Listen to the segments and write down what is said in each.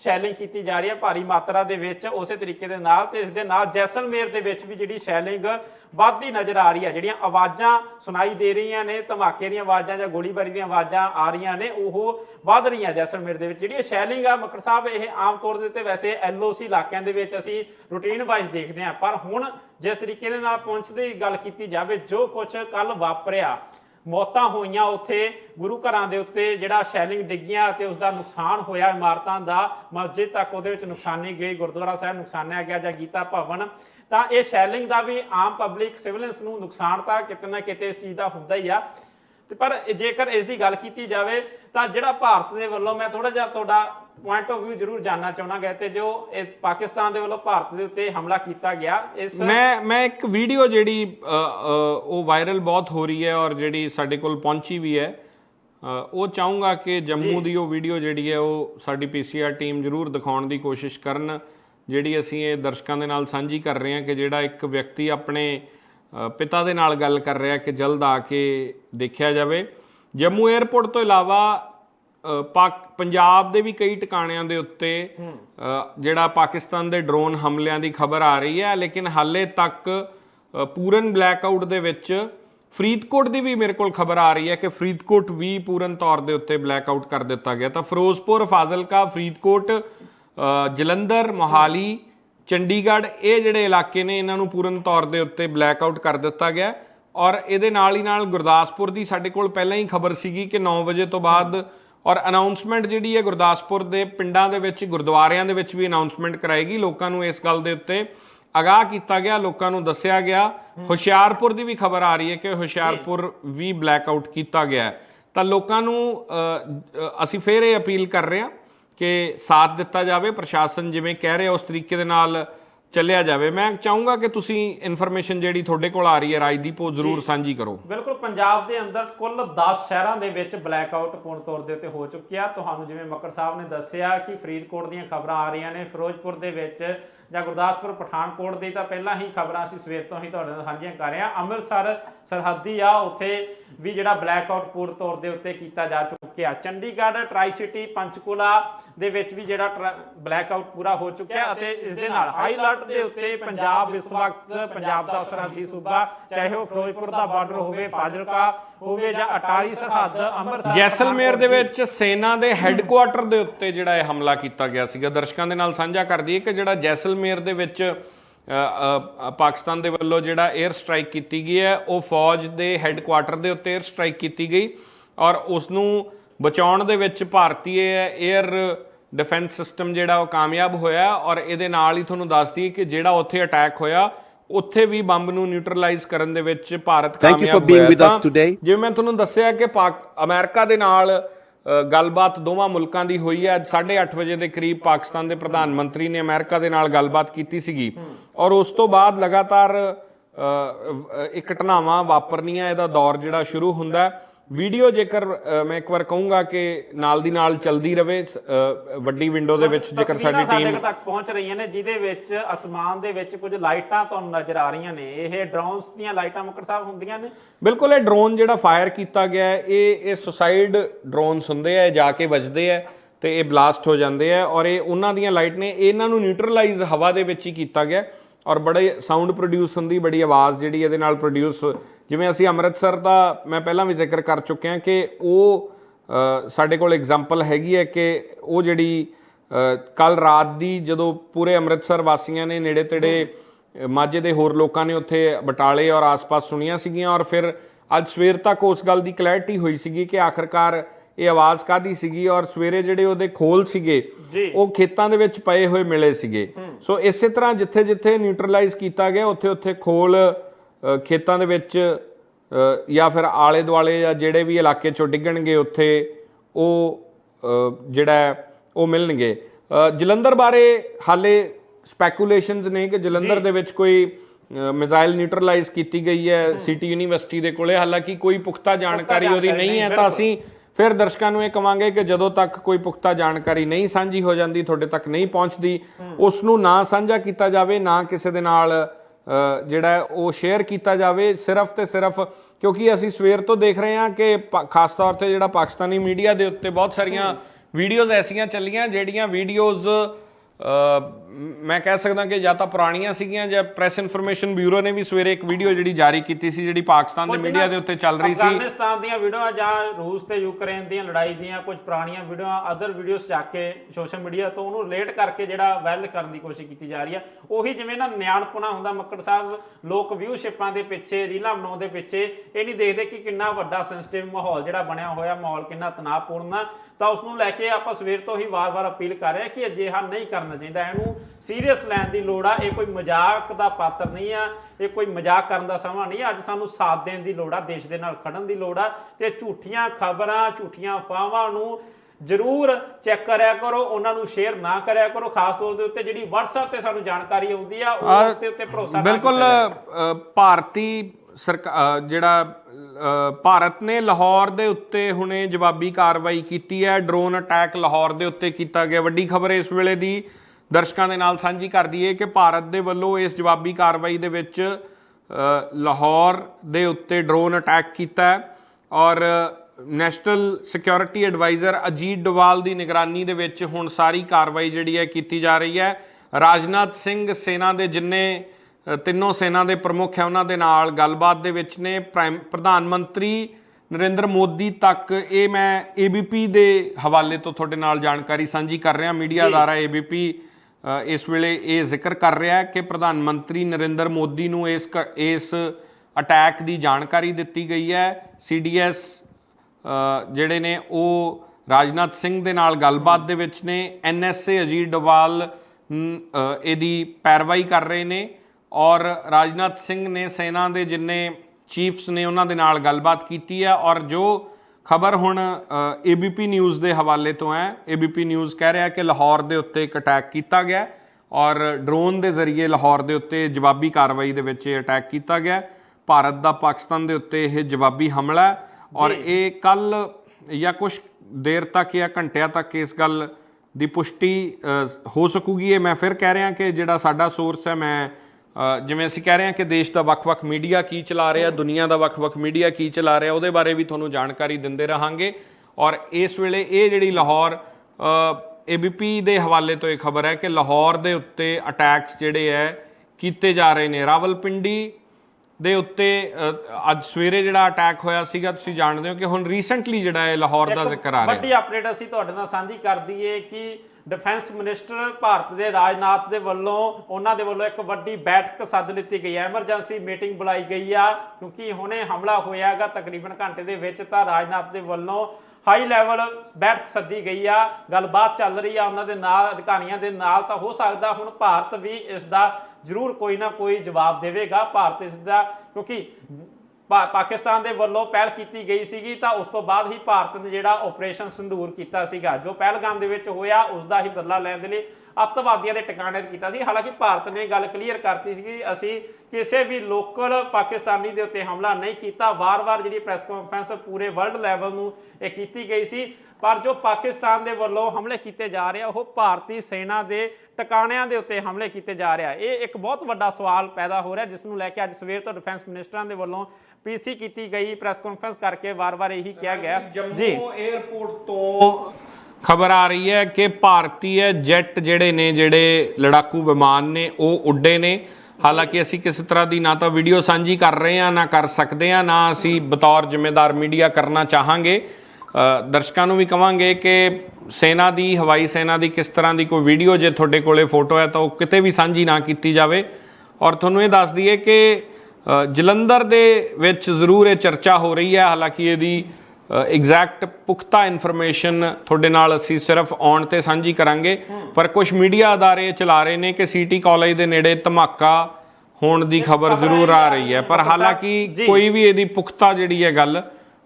Shelling ਕੀਤੀ ਜਾ ਰਹੀ ਹੈ ਭਾਰੀ ਮਾਤਰਾ ਦੇ ਵਿੱਚ, ਉਸੇ ਤਰੀਕੇ ਦੇ ਨਾਲ ਤੇ ਇਸ ਦੇ ਨਾਲ ਜੈਸਲਮੇਰ ਦੇ ਵਿੱਚ ਵੀ ਜਿਹੜੀ ਸ਼ੈਲਿੰਗ ਵੱਧਦੀ ਨਜ਼ਰ ਆ ਰਹੀ ਹੈ। ਜਿਹੜੀਆਂ ਆਵਾਜ਼ਾਂ ਸੁਣਾਈ ਦੇ ਰਹੀਆਂ ਨੇ, ਧਮਾਕੇ ਦੀਆਂ ਆਵਾਜ਼ਾਂ ਜਾਂ ਗੋਲੀਬਾਰੀ ਦੀਆਂ ਆਵਾਜ਼ਾਂ ਆ ਰਹੀਆਂ ਨੇ, ਉਹ ਵੱਧ ਰਹੀਆਂ ਜੈਸਲਮੇਰ ਦੇ ਵਿੱਚ। ਜਿਹੜੀ ਸ਼ੈਲਿੰਗ ਆ ਮੱਕੜ ਸਾਹਿਬ, ਇਹ ਆਮ ਤੌਰ ਦੇ ਉੱਤੇ ਵੈਸੇ ਐਲਓਸੀ ਇਲਾਕਿਆਂ ਦੇ ਵਿੱਚ ਅਸੀਂ ਰੂਟੀਨ ਵਾਈਜ਼ ਦੇਖਦੇ ਹਾਂ। ਪਰ ਹੁਣ ਜਿਸ ਤਰੀਕੇ ਦੇ ਨਾਲ ਪਹੁੰਚ ਦੀ ਗੱਲ ਕੀਤੀ ਜਾਵੇ, ਜੋ ਕੁਝ ਕੱਲ ਵਾਪਰਿਆ ਮੌਤਾਂ ਹੋਈਆਂ ਉੱਥੇ, ਗੁਰੂ ਘਰਾਂ ਦੇ ਉੱਤੇ ਜਿਹੜਾ ਸ਼ੈਲਿੰਗ ਡਿੱਗੀਆਂ ਤੇ ਉਸ ਦਾ ਨੁਕਸਾਨ ਹੋਇਆ ਇਮਾਰਤਾਂ ਦਾ, ਮਸਜਿਦ ਤੱਕ ਉਹਦੇ ਵਿੱਚ ਨੁਕਸਾਨੀ ਗਈ, ਗੁਰਦੁਆਰਾ ਸਾਹਿਬ ਨੁਕਸਾਨਿਆ ਗਿਆ ਜਾਂ ਗੀਤਾ ਭਵਨ, ਤਾਂ ਇਹ ਸ਼ੈਲਿੰਗ ਦਾ ਵੀ ਆਮ ਪਬਲਿਕ ਸਿਵਲਿਅਨਸ ਨੂੰ ਨੁਕਸਾਨ ਤਾਂ ਕਿਤੇ ਨਾ ਕਿਤੇ ਇਸ ਚੀਜ਼ ਦਾ ਹੁੰਦਾ ਹੀ ਆ। ਤੇ ਪਰ ਜੇਕਰ ਇਸ ਦੀ ਗੱਲ ਕੀਤੀ ਜਾਵੇ, ਤਾਂ ਜਿਹੜਾ ਭਾਰਤ ਦੇ ਵੱਲੋਂ ਮੈਂ ਥੋੜਾ ਜਿਹਾ ਤੁਹਾਡਾ ਪੁਆਇੰਟ ਆਫ View ਜ਼ਰੂਰ ਜਾਨਣਾ ਚਾਹੁੰਦਾ ਤੇ ਜੋ ਇਹ ਪਾਕਿਸਤਾਨ ਦੇ ਵੱਲੋਂ ਭਾਰਤ ਦੇ ਉੱਤੇ ਹਮਲਾ ਕੀਤਾ ਗਿਆ ਇਸ ਮੈਂ ਮੈਂ ਇੱਕ ਵੀਡੀਓ ਜਿਹੜੀ ਅ, ਅ, ਉਹ ਵਾਇਰਲ ਬਹੁਤ ਹੋ ਰਹੀ ਹੈ ਔਰ ਜਿਹੜੀ ਸਾਡੇ ਕੋਲ ਪਹੁੰਚੀ ਵੀ ਹੈ ਅ, ਉਹ ਚਾਹੂੰਗਾ ਕਿ ਜੰਮੂ ਦੀ ਉਹ ਵੀਡੀਓ ਜਿਹੜੀ ਹੈ ਉਹ ਸਾਡੀ ਪੀਸੀਆਰ ਟੀਮ ਜ਼ਰੂਰ ਦਿਖਾਉਣ ਦੀ ਕੋਸ਼ਿਸ਼ ਕਰਨ ਜਿਹੜੀ ਅਸੀਂ ਇਹ ਦਰਸ਼ਕਾਂ ਦੇ ਨਾਲ ਸਾਂਝੀ ਕਰ ਰਹੇ ਹਾਂ ਕਿ ਜਿਹੜਾ ਇੱਕ ਵਿਅਕਤੀ ਆਪਣੇ ਅ, ਪਿਤਾ ਦੇ ਨਾਲ ਗੱਲ ਕਰ ਰਿਹਾ ਕਿ ਜਲਦ ਆ ਕੇ ਦੇਖਿਆ ਜਾਵੇ। ਜੰਮੂ 에ਅਰਪੋਰਟ ਤੋਂ ਇਲਾਵਾ ਪਾਕ ਪੰਜਾਬ ਦੇ ਵੀ ਕਈ ਟਿਕਾਣਿਆਂ ਦੇ ਉੱਤੇ ਜਿਹੜਾ ਪਾਕਿਸਤਾਨ ਦੇ ਡਰੋਨ ਹਮਲਿਆਂ ਦੀ ਖਬਰ ਆ ਰਹੀ ਹੈ ਲੇਕਿਨ ਹਾਲੇ ਤੱਕ ਪੂਰਨ ਬਲੈਕਆਊਟ ਦੇ ਵਿੱਚ ਫਰੀਦਕੋਟ ਦੀ ਵੀ ਮੇਰੇ ਕੋਲ ਖਬਰ ਆ ਰਹੀ ਹੈ ਕਿ ਫਰੀਦਕੋਟ ਵੀ ਪੂਰਨ ਤੌਰ ਦੇ ਉੱਤੇ ਬਲੈਕਆਊਟ ਕਰ ਦਿੱਤਾ ਗਿਆ। ਤਾਂ ਫਿਰੋਜ਼ਪੁਰ ਫਾਜ਼ਿਲਕਾ ਫਰੀਦਕੋਟ ਜਲੰਧਰ ਮੋਹਾਲੀ ਚੰਡੀਗੜ੍ਹ ਇਹ ਜਿਹੜੇ ਇਲਾਕੇ ਨੇ ਇਹਨਾਂ ਨੂੰ ਪੂਰਨ ਤੌਰ ਦੇ ਉੱਤੇ ਬਲੈਕਆਊਟ ਕਰ ਦਿੱਤਾ ਗਿਆ ਔਰ ਇਹਦੇ ਨਾਲ ਹੀ ਨਾਲ ਗੁਰਦਾਸਪੁਰ ਦੀ ਸਾਡੇ ਕੋਲ ਪਹਿਲਾਂ ਹੀ ਖਬਰ ਸੀਗੀ ਕਿ 9 ਵਜੇ ਤੋਂ ਬਾਅਦ ਔਰ ਅਨਾਉਂਸਮੈਂਟ ਜਿਹੜੀ ਹੈ ਗੁਰਦਾਸਪੁਰ ਦੇ ਪਿੰਡਾਂ ਦੇ ਵਿੱਚ, ਗੁਰਦੁਆਰਿਆਂ ਦੇ ਵਿੱਚ ਵੀ ਅਨਾਉਂਸਮੈਂਟ ਕਰਾਏਗੀ। ਲੋਕਾਂ ਨੂੰ ਇਸ ਗੱਲ ਦੇ ਉੱਤੇ ਅਗਾਹ ਕੀਤਾ ਗਿਆ, ਲੋਕਾਂ ਨੂੰ ਦੱਸਿਆ ਗਿਆ। ਹੁਸ਼ਿਆਰਪੁਰ ਦੀ ਵੀ ਖਬਰ ਆ ਰਹੀ ਹੈ ਕਿ ਹੁਸ਼ਿਆਰਪੁਰ ਵੀ ਬਲੈਕ ਆਊਟ ਕੀਤਾ ਗਿਆ ਹੈ। ਤਾਂ ਲੋਕਾਂ ਨੂੰ ਅਸੀਂ ਫੇਰ ਇਹ ਅਪੀਲ ਕਰ ਰਹੇ ਹਾਂ ਕਿ ਸਾਥ ਦਿੱਤਾ ਜਾਵੇ। ਪ੍ਰਸ਼ਾਸਨ ਜਿਵੇਂ ਕਹਿ ਰਿਹਾ, ਉਸ ਤਰੀਕੇ ਦੇ ਨਾਲ ਚੱਲਿਆ ਜਾਵੇ। ਮੈਂ ਚਾਹੂੰਗਾ ਕਿ ਤੁਸੀਂ ਇਨਫੋਰਮੇਸ਼ਨ ਜਿਹੜੀ ਤੁਹਾਡੇ ਕੋਲ ਆ ਰਹੀ ਹੈ ਰਾਜਦੀਪ ਉਹ ਜ਼ਰੂਰ ਸਾਂਝੀ ਕਰੋ। ਬਿਲਕੁਲ ਪੰਜਾਬ ਦੇ ਅੰਦਰ ਕੁੱਲ 10 ਸ਼ਹਿਰਾਂ ਦੇ ਵਿੱਚ ਬਲੈਕਆਊਟ ਪੂਰਨ ਤੌਰ ਦੇ ਉੱਤੇ ਹੋ ਚੁੱਕਿਆ। ਤੁਹਾਨੂੰ ਜਿਵੇਂ ਮੱਕੜ ਸਾਹਿਬ ਨੇ ਦੱਸਿਆ ਕਿ ਫਰੀਦਕੋਟ ਦੀਆਂ ਖਬਰਾਂ ਆ ਰਹੀਆਂ ਨੇ। ਫਿਰੋਜ਼ਪੁਰ ਦੇ ਵਿੱਚ ਜਾਂ ਗੁਰਦਾਸਪੁਰ ਪਠਾਨਕੋਟ ਦੀ ਤਾਂ ਪਹਿਲਾਂ ਹੀ ਖਬਰਾਂ ਅਸੀਂ ਸਵੇਰ ਤੋਂ ਹੀ ਤੁਹਾਡੇ ਨਾਲ ਸਾਂਝੀਆਂ ਕਰ ਰਹੇ ਹਾਂ। ਅੰਮ੍ਰਿਤਸਰ ਸਰਹੱਦੀ ਆ ਉੱਥੇ ਵੀ ਜਿਹੜਾ ਬਲੈਕਆਊਟ ਪੂਰਨ ਤੌਰ ਦੇ ਉੱਤੇ ਕੀਤਾ ਜਾ ਚੁੱਕਿਆ। ਚੰਡੀਗੜ੍ਹ ਟਰਾਈ ਸਿਟੀ ਪੰਚਕੂਲਾ ਦੇ ਵਿੱਚ ਵੀ ਜਿਹੜਾ ਬਲੈਕਆਊਟ ਪੂਰਾ ਹੋ ਚੁੱਕਿਆ ਅਤੇ ਇਸ ਦੇ ਨਾਲ ਹਾਈ ਅਲਰਟ ਦੇ ਉੱਤੇ ਪੰਜਾਬ ਇਸ ਵਕਤ ਪੰਜਾਬ ਦਾ ਸਰਹੱਦੀ ਸੂਬਾ ਚਾਹੇ ਉਹ ਫਿਰੋਜ਼ਪੁਰ ਦਾ ਬਾਰਡਰ ਹੋਵੇ ਫਾਜ਼ਿਲਕਾ ਹੋਵੇ ਜਾਂ ਅਟਾਰੀ ਸਰਹੱਦ ਅੰਮ੍ਰਿਤਸਰ ਜੈਸਲਮੇਰ ਦੇ ਵਿੱਚ ਸੈਨਾ ਦੇ ਹੈੱਡਕੁਆਟਰ ਦੇ ਉੱਤੇ ਜਿਹੜਾ ਇਹ ਹਮਲਾ ਕੀਤਾ ਗਿਆ ਸੀਗਾ। ਦਰਸ਼ਕਾਂ ਦੇ ਨਾਲ ਸਾਂਝਾ ਕਰ ਦਈਏ ਕਿ ਜਿਹੜਾ ਜੈਸਲਮੇਰ ਕਸ਼ਮੀਰ ਦੇ ਵਿੱਚ ਪਾਕਿਸਤਾਨ ਦੇ ਵੱਲੋਂ ਜਿਹੜਾ 에ਅਰ ਸਟ੍ਰਾਈਕ ਕੀਤੀ ਗਈ ਹੈ ਉਹ ਫੌਜ ਦੇ ਹੈੱਡਕੁਆਰਟਰ ਦੇ ਉੱਤੇ 에ਅਰ ਸਟ੍ਰਾਈਕ ਕੀਤੀ ਗਈ ਔਰ ਉਸ ਨੂੰ ਬਚਾਉਣ ਦੇ ਵਿੱਚ ਭਾਰਤੀ 에ਅਰ ਡਿਫੈਂਸ ਸਿਸਟਮ ਜਿਹੜਾ ਉਹ ਕਾਮਯਾਬ ਹੋਇਆ ਔਰ ਇਹਦੇ ਨਾਲ ਹੀ ਤੁਹਾਨੂੰ ਦੱਸ ਦਈਏ ਕਿ ਜਿਹੜਾ ਉੱਥੇ ਅਟੈਕ ਹੋਇਆ ਉੱਥੇ ਵੀ ਬੰਬ ਨੂੰ ਨਿਊਟਰਲਾਈਜ਼ ਕਰਨ ਦੇ ਵਿੱਚ ਭਾਰਤ ਕਾਮਯਾਬ ਹੋਇਆ। ਜਿਵੇਂ ਮੈਂ ਤੁਹਾਨੂੰ ਦੱਸਿਆ ਕਿ ਪਾਕ ਅਮਰੀਕਾ ਦੇ ਨਾਲ ਗੱਲਬਾਤ ਦੋਵਾਂ ਮੁਲਕਾਂ ਦੀ ਹੋਈ ਹੈ। ਅੱਜ 8:30 ਵਜੇ ਦੇ ਕਰੀਬ ਪਾਕਿਸਤਾਨ ਦੇ ਪ੍ਰਧਾਨ ਮੰਤਰੀ ਨੇ ਅਮਰੀਕਾ ਦੇ ਨਾਲ ਗੱਲਬਾਤ ਕੀਤੀ ਸੀਗੀ। ਔਰ ਉਸ ਤੋਂ ਬਾਅਦ ਲਗਾਤਾਰ ਇਹ ਘਟਨਾਵਾਂ ਵਾਪਰਨੀਆਂ। ਇਹਦਾ ਦੌਰ ਜਿਹੜਾ ਸ਼ੁਰੂ ਹੁੰਦਾ ਹੈ। ਵੀਡੀਓ ਜੇਕਰ ਮੈਂ ਇੱਕ ਵਾਰ ਕਹੂੰਗਾ ਕਿ ਨਾਲ ਦੀ ਨਾਲ ਚੱਲਦੀ ਰਵੇ ਵੱਡੀ ਵਿੰਡੋ ਦੇ ਵਿੱਚ ਜੇਕਰ ਸਾਡੀ ਸਾਡੇ ਟੀਮ ਤੱਕ ਪਹੁੰਚ ਰਹੀਆਂ ਨੇ ਜਿਹਦੇ ਵਿੱਚ ਅਸਮਾਨ ਦੇ ਵਿੱਚ ਕੁਝ ਲਾਈਟਾਂ ਤੁਹਾਨੂੰ ਨਜ਼ਰ ਆ ਰਹੀਆਂ ਨੇ। ਇਹ ਡਰੋਨਸ ਦੀਆਂ ਲਾਈਟਾਂ ਮੁਕਰ ਸਾਹਿਬ ਹੁੰਦੀਆਂ ਨੇ? ਬਿਲਕੁਲ ਇਹ ਡਰੋਨ ਜਿਹੜਾ ਫਾਇਰ ਕੀਤਾ ਗਿਆ ਹੈ ਇਹ ਇਹ ਸੁਸਾਈਡ ਡਰੋਨਸ ਹੁੰਦੇ ਆ ਜਾ ਕੇ ਵੱਜਦੇ ਆ ਤੇ ਇਹ ਬਲਾਸਟ ਹੋ ਜਾਂਦੇ ਆ ਔਰ ਇਹ ਉਹਨਾਂ ਦੀਆਂ ਲਾਈਟ ਨੇ। ਇਹਨਾਂ ਨੂੰ ਨਿਊਟਰਲਾਈਜ਼ ਹਵਾ ਦੇ ਵਿੱਚ ਹੀ ਕੀਤਾ ਗਿਆ। ਔਰ ਬੜੇ ਸਾਊਂਡ ਪ੍ਰੋਡਿਊਸ ਹੁੰਦੀ, ਬੜੀ ਆਵਾਜ਼ ਜਿਹੜੀ ਇਹਦੇ ਨਾਲ ਪ੍ਰੋਡਿਊਸ ਜਿਵੇਂ ਅਸੀਂ ਅੰਮ੍ਰਿਤਸਰ ਦਾ ਮੈਂ ਪਹਿਲਾਂ ਵੀ ਜ਼ਿਕਰ ਕਰ ਚੁੱਕਿਆ ਕਿ ਉਹ ਸਾਡੇ ਕੋਲ ਐਗਜ਼ਾਮਪਲ ਹੈਗੀ ਹੈ ਕਿ ਉਹ ਜਿਹੜੀ ਕੱਲ ਰਾਤ ਦੀ ਜਦੋਂ ਪੂਰੇ ਅੰਮ੍ਰਿਤਸਰ ਵਾਸੀਆਂ ਨੇ ਨੇੜੇ ਤੇੜੇ ਮਾਝੇ ਦੇ ਹੋਰ ਲੋਕਾਂ ਨੇ ਉੱਥੇ ਬਟਾਲੇ ਔਰ ਆਸ-ਪਾਸ ਸੁਣੀਆਂ ਸੀਗੀਆਂ। ਔਰ ਫਿਰ ਅੱਜ ਸਵੇਰ ਤੱਕ ਉਸ ਗੱਲ ਦੀ ਕਲੈਰਿਟੀ ਹੋਈ ਸੀਗੀ ਕਿ ਆਖਰਕਾਰ ਇਹ ਆਵਾਜ਼ ਕਾਦੀ ਸੀਗੀ ਔਰ ਸਵੇਰੇ ਜਿਹੜੇ ਉਹਦੇ ਖੋਲ ਸੀਗੇ। ਉਹ ਖੇਤਾਂ ਦੇ ਵਿੱਚ ਪਏ ਹੋਏ ਮਿਲੇ ਸੀਗੇ। ਸੋ ਇਸੇ ਤਰ੍ਹਾਂ ਜਿੱਥੇ ਜਿੱਥੇ ਨਿਊਟਰਲਾਈਜ਼ ਕੀਤਾ ਗਿਆ ਉੱਥੇ ਉੱਥੇ ਖੋਲ ਖੇਤਾਂ ਦੇ ਵਿੱਚ ਜਾਂ ਫਿਰ ਆਲੇ ਦੁਆਲੇ ਜਾਂ ਜਿਹੜੇ ਵੀ ਇਲਾਕੇ ਚੋਂ ਡਿੱਗਣਗੇ ਉੱਥੇ ਉਹ ਜਿਹੜਾ ਉਹ ਮਿਲਣਗੇ। ਜਲੰਧਰ ਬਾਰੇ ਹਾਲੇ ਸਪੈਕੂਲੇਸ਼ਨਸ ਨੇ ਕਿ ਜਲੰਧਰ ਦੇ ਵਿੱਚ ਕੋਈ ਮਿਜ਼ਾਈਲ ਨਿਊਟਰਲਾਈਜ਼ ਕੀਤੀ ਗਈ ਹੈ ਸਿਟੀ ਯੂਨੀਵਰਸਿਟੀ ਦੇ ਕੋਲੇ। ਹਾਲਾਂਕਿ ਕੋਈ ਪੁਖਤਾ ਜਾਣਕਾਰੀ ਉਹਦੀ ਨਹੀਂ ਹੈ ਤਾਂ ਅਸੀਂ ਫਿਰ ਦਰਸ਼ਕਾਂ ਨੂੰ ਇਹ ਕਵਾਂਗੇ ਕਿ ਜਦੋਂ ਤੱਕ ਕੋਈ ਪੁਖਤਾ ਜਾਣਕਾਰੀ ਨਹੀਂ ਸਾਂਝੀ ਹੋ ਜਾਂਦੀ ਤੁਹਾਡੇ ਤੱਕ ਨਹੀਂ ਪਹੁੰਚਦੀ ਉਸ ਨੂੰ ਨਾ ਸਾਂਝਾ ਕੀਤਾ ਜਾਵੇ ਨਾ ਕਿਸੇ ਦੇ ਨਾਲ ਜਿਹੜਾ ਉਹ ਸ਼ੇਅਰ ਕੀਤਾ ਜਾਵੇ ਸਿਰਫ ਤੇ ਸਿਰਫ ਕਿਉਂਕਿ ਅਸੀਂ ਸਵੇਰ ਤੋਂ ਦੇਖ ਰਹੇ ਹਾਂ ਕਿ ਖਾਸ ਤੌਰ ਤੇ ਜਿਹੜਾ ਪਾਕਿਸਤਾਨੀ ਮੀਡੀਆ ਦੇ ਉੱਤੇ ਬਹੁਤ ਸਾਰੀਆਂ ਵੀਡੀਓਜ਼ ਐਸੀਆਂ ਚੱਲੀਆਂ ਜਿਹੜੀਆਂ ਵੀਡੀਓਜ਼ ਮੈਂ ਕਹਿ ਸਕਦਾ ਕਿ ਜਾਂ ਤਾਂ ਪੁਰਾਣੀਆਂ ਸੀਗੀਆਂ ਜਾਂ ਪ੍ਰੈਸ ਇਨਫੋਰਮੇਸ਼ਨ ਬਿਊਰੋ ਨੇ ਵੀ ਸਵੇਰੇ ਇੱਕ ਵੀਡੀਓ ਜਿਹੜੀ ਜਾਰੀ ਕੀਤੀ ਸੀ ਜਿਹੜੀ ਪਾਕਿਸਤਾਨ ਦੇ ਮੀਡੀਆ ਦੇ ਉੱਤੇ ਚੱਲ ਰਹੀ ਸੀ। ਅਫਗਾਨਿਸਤਾਨ ਦੀਆਂ ਵੀਡੀਓਆਂ ਜਾਂ ਰੂਸ ਤੇ ਯੂਕਰੇਨ ਦੀਆਂ ਲੜਾਈ ਦੀਆਂ ਕੁਝ ਪੁਰਾਣੀਆਂ ਵੀਡੀਓਆਂ ਅਦਰ ਵੀਡੀਓਜ਼ ਚੱਕ ਕੇ ਸੋਸ਼ਲ ਮੀਡੀਆ ਤੋਂ ਉਹਨੂੰ ਰਿਲੇਟ ਕਰਕੇ ਜਿਹੜਾ ਵਾਇਰਲ ਕਰਨ ਦੀ ਕੋਸ਼ਿਸ਼ ਕੀਤੀ ਜਾ ਰਹੀ ਹੈ ਉਹੀ ਜਿਵੇਂ ਨਾ ਨਿਆਣਪੁਣਾ ਹੁੰਦਾ ਮੱਕੜ ਸਾਹਿਬ ਲੋਕ ਵਿਊਸ਼ਿਪਾਂ ਦੇ ਪਿੱਛੇ ਰੀਲਾਂ ਬਣਾਉਣ ਦੇ ਪਿੱਛੇ ਇਹ ਨਹੀਂ ਦੇਖਦੇ ਕਿ ਕਿੰਨਾ ਵੱਡਾ ਸੈਂਸਿਟਿਵ ਮਾਹੌਲ ਜਿਹੜਾ ਬਣਿਆ ਹੋਇਆ ਮਾਹੌਲ ਕਿੰਨਾ ਤਣਾਅਪੂਰਨ ਆ। ਤਾਂ ਉਸ ਨੂੰ ਲੈ ਕੇ ਆਪਾਂ ਸਵੇਰ ਤੋਂ ਹੀ ਵਾਰ-ਵਾਰ ਅਪੀਲ ਕਰ ਰਹੇ ਹਾਂ ਕਿ ਅਜਿਹਾ ਨਹੀਂ ਕਰਨਾ ਚਾਹੀਦਾ। ਇਹਨੂੰ ਸੀਰੀਅਸ ਲੈਣ ਦੀ ਲੋੜ ਆ ਇਹ ਕੋਈ ਮਜ਼ਾਕ ਦਾ ਪਾਤਰ ਨਹੀਂ ਆ ਇਹ ਕੋਈ ਮਜ਼ਾਕ ਕਰਨ ਦਾ ਸਮਾਂ ਨਹੀਂ। ਅੱਜ ਸਾਨੂੰ ਸਾਥ ਦੇਣ ਦੀ ਲੋੜ ਆ ਦੇਸ਼ ਦੇ ਨਾਲ ਖੜਨ ਦੀ ਲੋੜ ਆ ਤੇ ਝੂਠੀਆਂ ਖਬਰਾਂ ਝੂਠੀਆਂ ਅਫਵਾਹਾਂ ਨੂੰ ਜ਼ਰੂਰ ਚੈੱਕ ਕਰਿਆ ਕਰੋ ਉਹਨਾਂ ਨੂੰ ਸ਼ੇਅਰ ਨਾ ਕਰਿਆ ਕਰੋ। ਖਾਸ ਤੌਰ ਦੇ ਉੱਤੇ ਜਿਹੜੀ WhatsApp ਤੇ ਸਾਨੂੰ ਜਾਣਕਾਰੀ ਆਉਂਦੀ ਆ ਉਹ ਤੇ ਉੱਤੇ ਭਰੋਸਾ ਨਾ ਬਿਲਕੁਲ ਭਾਰਤੀ ਸਰਕਾਰ ਜਿਹੜਾ ਭਾਰਤ ਨੇ ਲਾਹੌਰ ਦੇ ਉੱਤੇ ਹੁਣੇ ਜਵਾਬੀ ਕਾਰਵਾਈ ਕੀਤੀ ਹੈ। ਡਰੋਨ ਅਟੈਕ ਲਾਹੌਰ ਦੇ ਉੱਤੇ ਕੀਤਾ ਗਿਆ। ਵੱਡੀ ਖਬਰ ਇਸ ਵੇਲੇ ਦੀ ਦਰਸ਼ਕਾਂ ਦੇ ਨਾਲ ਸਾਂਝੀ ਕਰ ਦਈਏ ਕਿ ਭਾਰਤ ਦੇ ਵੱਲੋਂ ਇਸ ਜਵਾਬੀ ਕਾਰਵਾਈ ਦੇ ਵਿੱਚ ਲਾਹੌਰ ਦੇ ਉੱਤੇ ਡਰੋਨ ਅਟੈਕ ਕੀਤਾ ਔਰ national security adviser Ajit Doval ਦੀ ਨਿਗਰਾਨੀ ਦੇ ਵਿੱਚ ਹੁਣ ਸਾਰੀ ਕਾਰਵਾਈ ਜਿਹੜੀ ਹੈ ਕੀਤੀ ਜਾ ਰਹੀ ਹੈ। ਰਾਜਨਾਥ ਸਿੰਘ ਸੈਨਾ ਦੇ ਜਿੰਨੇ ਤਿੰਨੋਂ ਸੈਨਾ ਦੇ ਪ੍ਰਮੁੱਖ ਹੈ ਉਹਨਾਂ ਦੇ ਨਾਲ ਗੱਲਬਾਤ ਦੇ ਵਿੱਚ ਨੇ। ਪ੍ਰਧਾਨ ਮੰਤਰੀ ਨਰਿੰਦਰ ਮੋਦੀ ਤੱਕ ਇਹ ਮੈਂ ਏਬੀਪੀ ਦੇ ਹਵਾਲੇ ਤੋਂ ਤੁਹਾਡੇ ਨਾਲ ਜਾਣਕਾਰੀ ਸਾਂਝੀ ਕਰ ਰਿਹਾ। ਮੀਡੀਆ ਅਦਾਰਾ ਏਬੀਪੀ ਇਸ ਵੇਲੇ ਇਹ ਜ਼ਿਕਰ ਕਰ ਰਿਹਾ ਹੈ ਕਿ ਪ੍ਰਧਾਨ ਮੰਤਰੀ ਨਰਿੰਦਰ ਮੋਦੀ ਨੂੰ ਇਸ ਕ- ਇਸ ਅਟੈਕ ਦੀ ਜਾਣਕਾਰੀ ਦਿੱਤੀ ਗਈ ਹੈ। ਸੀਡੀਐਸ ਅ, ਜਿਹੜੇ ਨੇ ਉਹ ਰਾਜਨਾਥ ਸਿੰਘ ਦੇ ਨਾਲ ਗੱਲਬਾਤ ਦੇ ਵਿੱਚ ਨੇ। ਐਨਐਸਏ ਅਜੀਤ ਡੋਵਾਲ ਇਹਦੀ ਪੈਰਵਾਈ ਕਰ ਰਹੇ ਨੇ ਔਰ ਰਾਜਨਾਥ ਸਿੰਘ ਨੇ ਸੈਨਾ ਦੇ ਜਿੰਨੇ ਚੀਫਸ ਨੇ ਉਹਨਾਂ ਦੇ ਨਾਲ ਗੱਲਬਾਤ ਕੀਤੀ ਹੈ ਔਰ ਜੋ ਖਬਰ ਹੁਣ ਏਬੀਪੀ ਨਿਊਜ਼ ਦੇ ਹਵਾਲੇ ਤੋਂ ਹੈ। ਏਬੀਪੀ ਨਿਊਜ਼ ਕਹਿ ਰਿਹਾ ਕਿ ਲਾਹੌਰ ਦੇ ਉੱਤੇ ਇੱਕ ਅਟੈਕ ਕੀਤਾ ਗਿਆ ਔਰ ਡਰੋਨ ਦੇ ਜ਼ਰੀਏ ਲਾਹੌਰ ਦੇ ਉੱਤੇ ਜਵਾਬੀ ਕਾਰਵਾਈ ਦੇ ਵਿੱਚ ਇਹ ਅਟੈਕ ਕੀਤਾ ਗਿਆ ਭਾਰਤ ਦਾ ਪਾਕਿਸਤਾਨ ਦੇ ਉੱਤੇ ਇਹ ਜਵਾਬੀ ਹਮਲਾ ਹੈ ਔਰ ਇਹ ਕੱਲ ਜਾਂ ਕੁਝ ਦੇਰ ਤੱਕ ਜਾਂ ਘੰਟਿਆਂ ਤੱਕ ਇਸ ਗੱਲ ਦੀ ਪੁਸ਼ਟੀ ਹੋ ਸਕੂਗੀ। ਇਹ ਮੈਂ ਫਿਰ ਕਹਿ ਰਿਹਾ ਕਿ ਜਿਹੜਾ ਸਾਡਾ ਸੋਰਸ ਹੈ ਮੈਂ ਜਿਵੇਂ ਅਸੀਂ ਕਹਿ ਰਹੇ ਹਾਂ ਕਿ ਦੇਸ਼ ਦਾ ਵੱਖ-ਵੱਖ ਮੀਡੀਆ ਕੀ ਚਲਾ ਰਿਹਾ, ਦੁਨੀਆ ਦਾ ਵੱਖ-ਵੱਖ ਮੀਡੀਆ ਕੀ ਚਲਾ ਰਿਹਾ, ਉਹਦੇ ਬਾਰੇ ਵੀ ਤੁਹਾਨੂੰ ਜਾਣਕਾਰੀ ਦਿੰਦੇ ਰਹਾਂਗੇ। ਔਰ ਇਸ ਵੇਲੇ ਇਹ ਜਿਹੜੀ ਲਾਹੌਰ ਏਬੀਪੀ ਦੇ ਹਵਾਲੇ ਤੋਂ ਇਹ ਖਬਰ ਹੈ ਕਿ ਲਾਹੌਰ ਦੇ ਉੱਤੇ ਅਟੈਕਸ ਜਿਹੜੇ ਹੈ, ਕੀਤੇ ਜਾ ਰਹੇ ਨੇ। ਰਾਵਲਪਿੰਡੀ ਦੇ ਉੱਤੇ ਅੱਜ ਸਵੇਰੇ ਜਿਹੜਾ ਅਟੈਕ ਹੋਇਆ ਸੀਗਾ ਤੁਸੀਂ ਜਾਣਦੇ ਹੋ ਕਿ ਹੁਣ ਰੀਸੈਂਟਲੀ ਜਿਹੜਾ ਹੈ ਲਾਹੌਰ ਦਾ ਜ਼ਿਕਰ ਆ ਰਿਹਾ ਵੱਡੀ ਅਪਡੇਟ ਅਸੀਂ ਤੁਹਾਡੇ ਨਾਲ ਸਾਂਝੀ ਕਰ ਦਈਏ ਕਿ ਡਿਫੈਂਸ ਮਿਨਿਸਟਰ ਭਾਰਤ ਦੇ ਰਾਜਨਾਥ ਦੇ ਵੱਲੋਂ ਉਹਨਾਂ ਦੇ ਵੱਲੋਂ ਇੱਕ ਵੱਡੀ ਬੈਠਕ ਸੱਦ ਲਿੱਤੀ ਗਈ ਹੈ। ਐਮਰਜੈਂਸੀ ਮੀਟਿੰਗ ਬੁਲਾਈ ਗਈ ਆ ਕਿਉਂਕਿ ਹੁਣੇ ਹਮਲਾ ਹੋਇਆਗਾ ਤਕਰੀਬਨ ਘੰਟੇ ਦੇ ਵਿੱਚ ਤਾਂ ਰਾਜਨਾਥ ਦੇ ਵੱਲੋਂ ਹਾਈ ਲੈਵਲ ਬੈਠਕ ਸੱਦੀ ਗਈ ਆ। ਗੱਲਬਾਤ ਚੱਲ ਰਹੀ ਆ ਉਹਨਾਂ ਦੇ ਨਾਲ ਅਧਿਕਾਰੀਆਂ ਦੇ ਨਾਲ ਤਾਂ ਹੋ ਸਕਦਾ ਹੁਣ ਭਾਰਤ ਵੀ ਇਸ ਦਾ ਜ਼ਰੂਰ ਕੋਈ ਨਾ ਕੋਈ ਜਵਾਬ ਦੇਵੇਗਾ ਭਾਰਤ ਇਸ ਦਾ, ਕਿਉਂਕਿ ਪਾ- ਪਾਕਿਸਤਾਨ ਦੇ ਵੱਲੋਂ ਪਹਿਲ ਕੀਤੀ ਗਈ ਸੀਗੀ ਤਾਂ ਉਸ ਤੋਂ ਬਾਅਦ ਹੀ ਭਾਰਤ ਨੇ ਜਿਹੜਾ ਆਪਰੇਸ਼ਨ ਸੰਧੂਰ ਕੀਤਾ ਸੀਗਾ। ਜੋ ਪਹਿਲਗਾਮ ਦੇ ਵਿੱਚ ਹੋਇਆ, ਉਸ ਦਾ ਹੀ ਬਦਲਾ ਲੈਣ ਦੇ ਲਈ ਅੱਤਵਾਦੀਆਂ ਦੇ ਟਿਕਾਣੇ ਕੀਤਾ ਸੀ। ਹਾਲਾਂਕਿ ਭਾਰਤ ਨੇ ਗੱਲ ਕਲੀਅਰ ਕਰਤੀ ਸੀ ਕਿ ਅਸੀਂ ਕਿਸੇ ਵੀ ਲੋਕਲ ਪਾਕਿਸਤਾਨੀ ਦੇ ਉੱਤੇ ਹਮਲਾ ਨਹੀਂ ਕੀਤਾ। ਵਾਰ-ਵਾਰ ਜਿਹੜੀ ਪ੍ਰੈਸ ਕਾਨਫਰੰਸ ਪੂਰੇ ਵਰਲਡ ਲੈਵਲ ਨੂੰ ਇਹ ਕੀਤੀ ਗਈ ਸੀ। ਪਰ ਜੋ ਪਾਕਿਸਤਾਨ ਦੇ ਵੱਲੋਂ ਹਮਲੇ ਕੀਤੇ ਜਾ ਰਹੇ ਆ ਉਹ ਭਾਰਤੀ ਸੈਨਾ ਦੇ ਟਿਕਾਣਿਆਂ ਦੇ ਉੱਤੇ ਹਮਲੇ ਕੀਤੇ ਜਾ ਰਿਹਾ ਇਹ ਇੱਕ ਬਹੁਤ ਵੱਡਾ ਸਵਾਲ ਪੈਦਾ ਹੋ ਰਿਹਾ ਜਿਸ ਨੂੰ ਲੈ ਕੇ ਅੱਜ ਸਵੇਰ ਤੋਂ ਡਿਫੈਂਸ ਮਿਨਿਸਟਰਾਂ ਦੇ ਵੱਲੋਂ ਪੀਸੀ ਕੀਤੀ ਗਈ ਪ੍ਰੈਸ ਕਾਨਫਰੰਸ ਕਰਕੇ ਵਾਰ-ਵਾਰ ਇਹੀ ਕਿਹਾ ਗਿਆ। ਜੀ ਜੰਮੂ 에ਅਰਪੋਰਟ ਤੋਂ ਖਬਰ ਆ ਰਹੀ ਹੈ ਕਿ ਭਾਰਤੀ ਜੈਟ ਜਿਹੜੇ ਨੇ ਜਿਹੜੇ ਲੜਾਕੂ ਵਿਮਾਨ ਨੇ ਉਹ ਉੱਡੇ ਨੇ। ਹਾਲਾਂਕਿ ਅਸੀਂ ਕਿਸੇ ਤਰ੍ਹਾਂ ਦੀ ਨਾ ਤਾਂ ਵੀਡੀਓ ਸਾਂਝੀ ਕਰ ਰਹੇ ਹਾਂ ਨਾ ਕਰ ਸਕਦੇ ਹਾਂ ਨਾ ਅਸੀਂ ਬਤੌਰ ਜ਼ਿੰਮੇਦਾਰ ਮੀਡੀਆ ਕਰਨਾ ਚਾਹਾਂਗੇ। ਦਰਸ਼ਕਾਂ ਨੂੰ ਵੀ ਕਵਾਂਗੇ ਕਿ ਸੈਨਾ ਦੀ ਹਵਾਈ ਸੈਨਾ ਦੀ ਕਿਸ ਤਰ੍ਹਾਂ ਦੀ ਕੋਈ ਵੀਡੀਓ ਜੇ ਤੁਹਾਡੇ ਕੋਲੇ ਫੋਟੋ ਹੈ ਤਾਂ ਉਹ ਕਿਤੇ ਵੀ ਸਾਂਝੀ ਨਾ ਕੀਤੀ ਜਾਵੇ। ਔਰ ਤੁਹਾਨੂੰ ਇਹ ਦੱਸ ਦਈਏ ਕਿ ਜਲੰਧਰ ਦੇ ਵਿੱਚ ਜ਼ਰੂਰ ਇਹ ਚਰਚਾ ਹੋ ਰਹੀ ਹੈ। ਹਾਲਾਂਕਿ ਇਹਦੀ ਐਗਜ਼ੈਕਟ ਪੁਖਤਾ ਇਨਫੋਰਮੇਸ਼ਨ ਤੁਹਾਡੇ ਨਾਲ ਅਸੀਂ ਸਿਰਫ ਆਉਣ ਤੇ ਸਾਂਝੀ ਕਰਾਂਗੇ। ਪਰ ਕੁਝ ਮੀਡੀਆ ਅਦਾਰੇ ਚਲਾ ਰਹੇ ਨੇ ਕਿ ਸੀਟੀ ਕਾਲਜ ਦੇ ਨੇੜੇ ਧਮਾਕਾ ਹੋਣ ਦੀ ਖਬਰ ਜ਼ਰੂਰ ਆ ਰਹੀ ਹੈ। ਪਰ ਹਾਲਾਂਕਿ। ਕੋਈ ਵੀ ਇਹਦੀ ਪੁਖਤਾ ਜਿਹੜੀ ਹੈ ਗੱਲ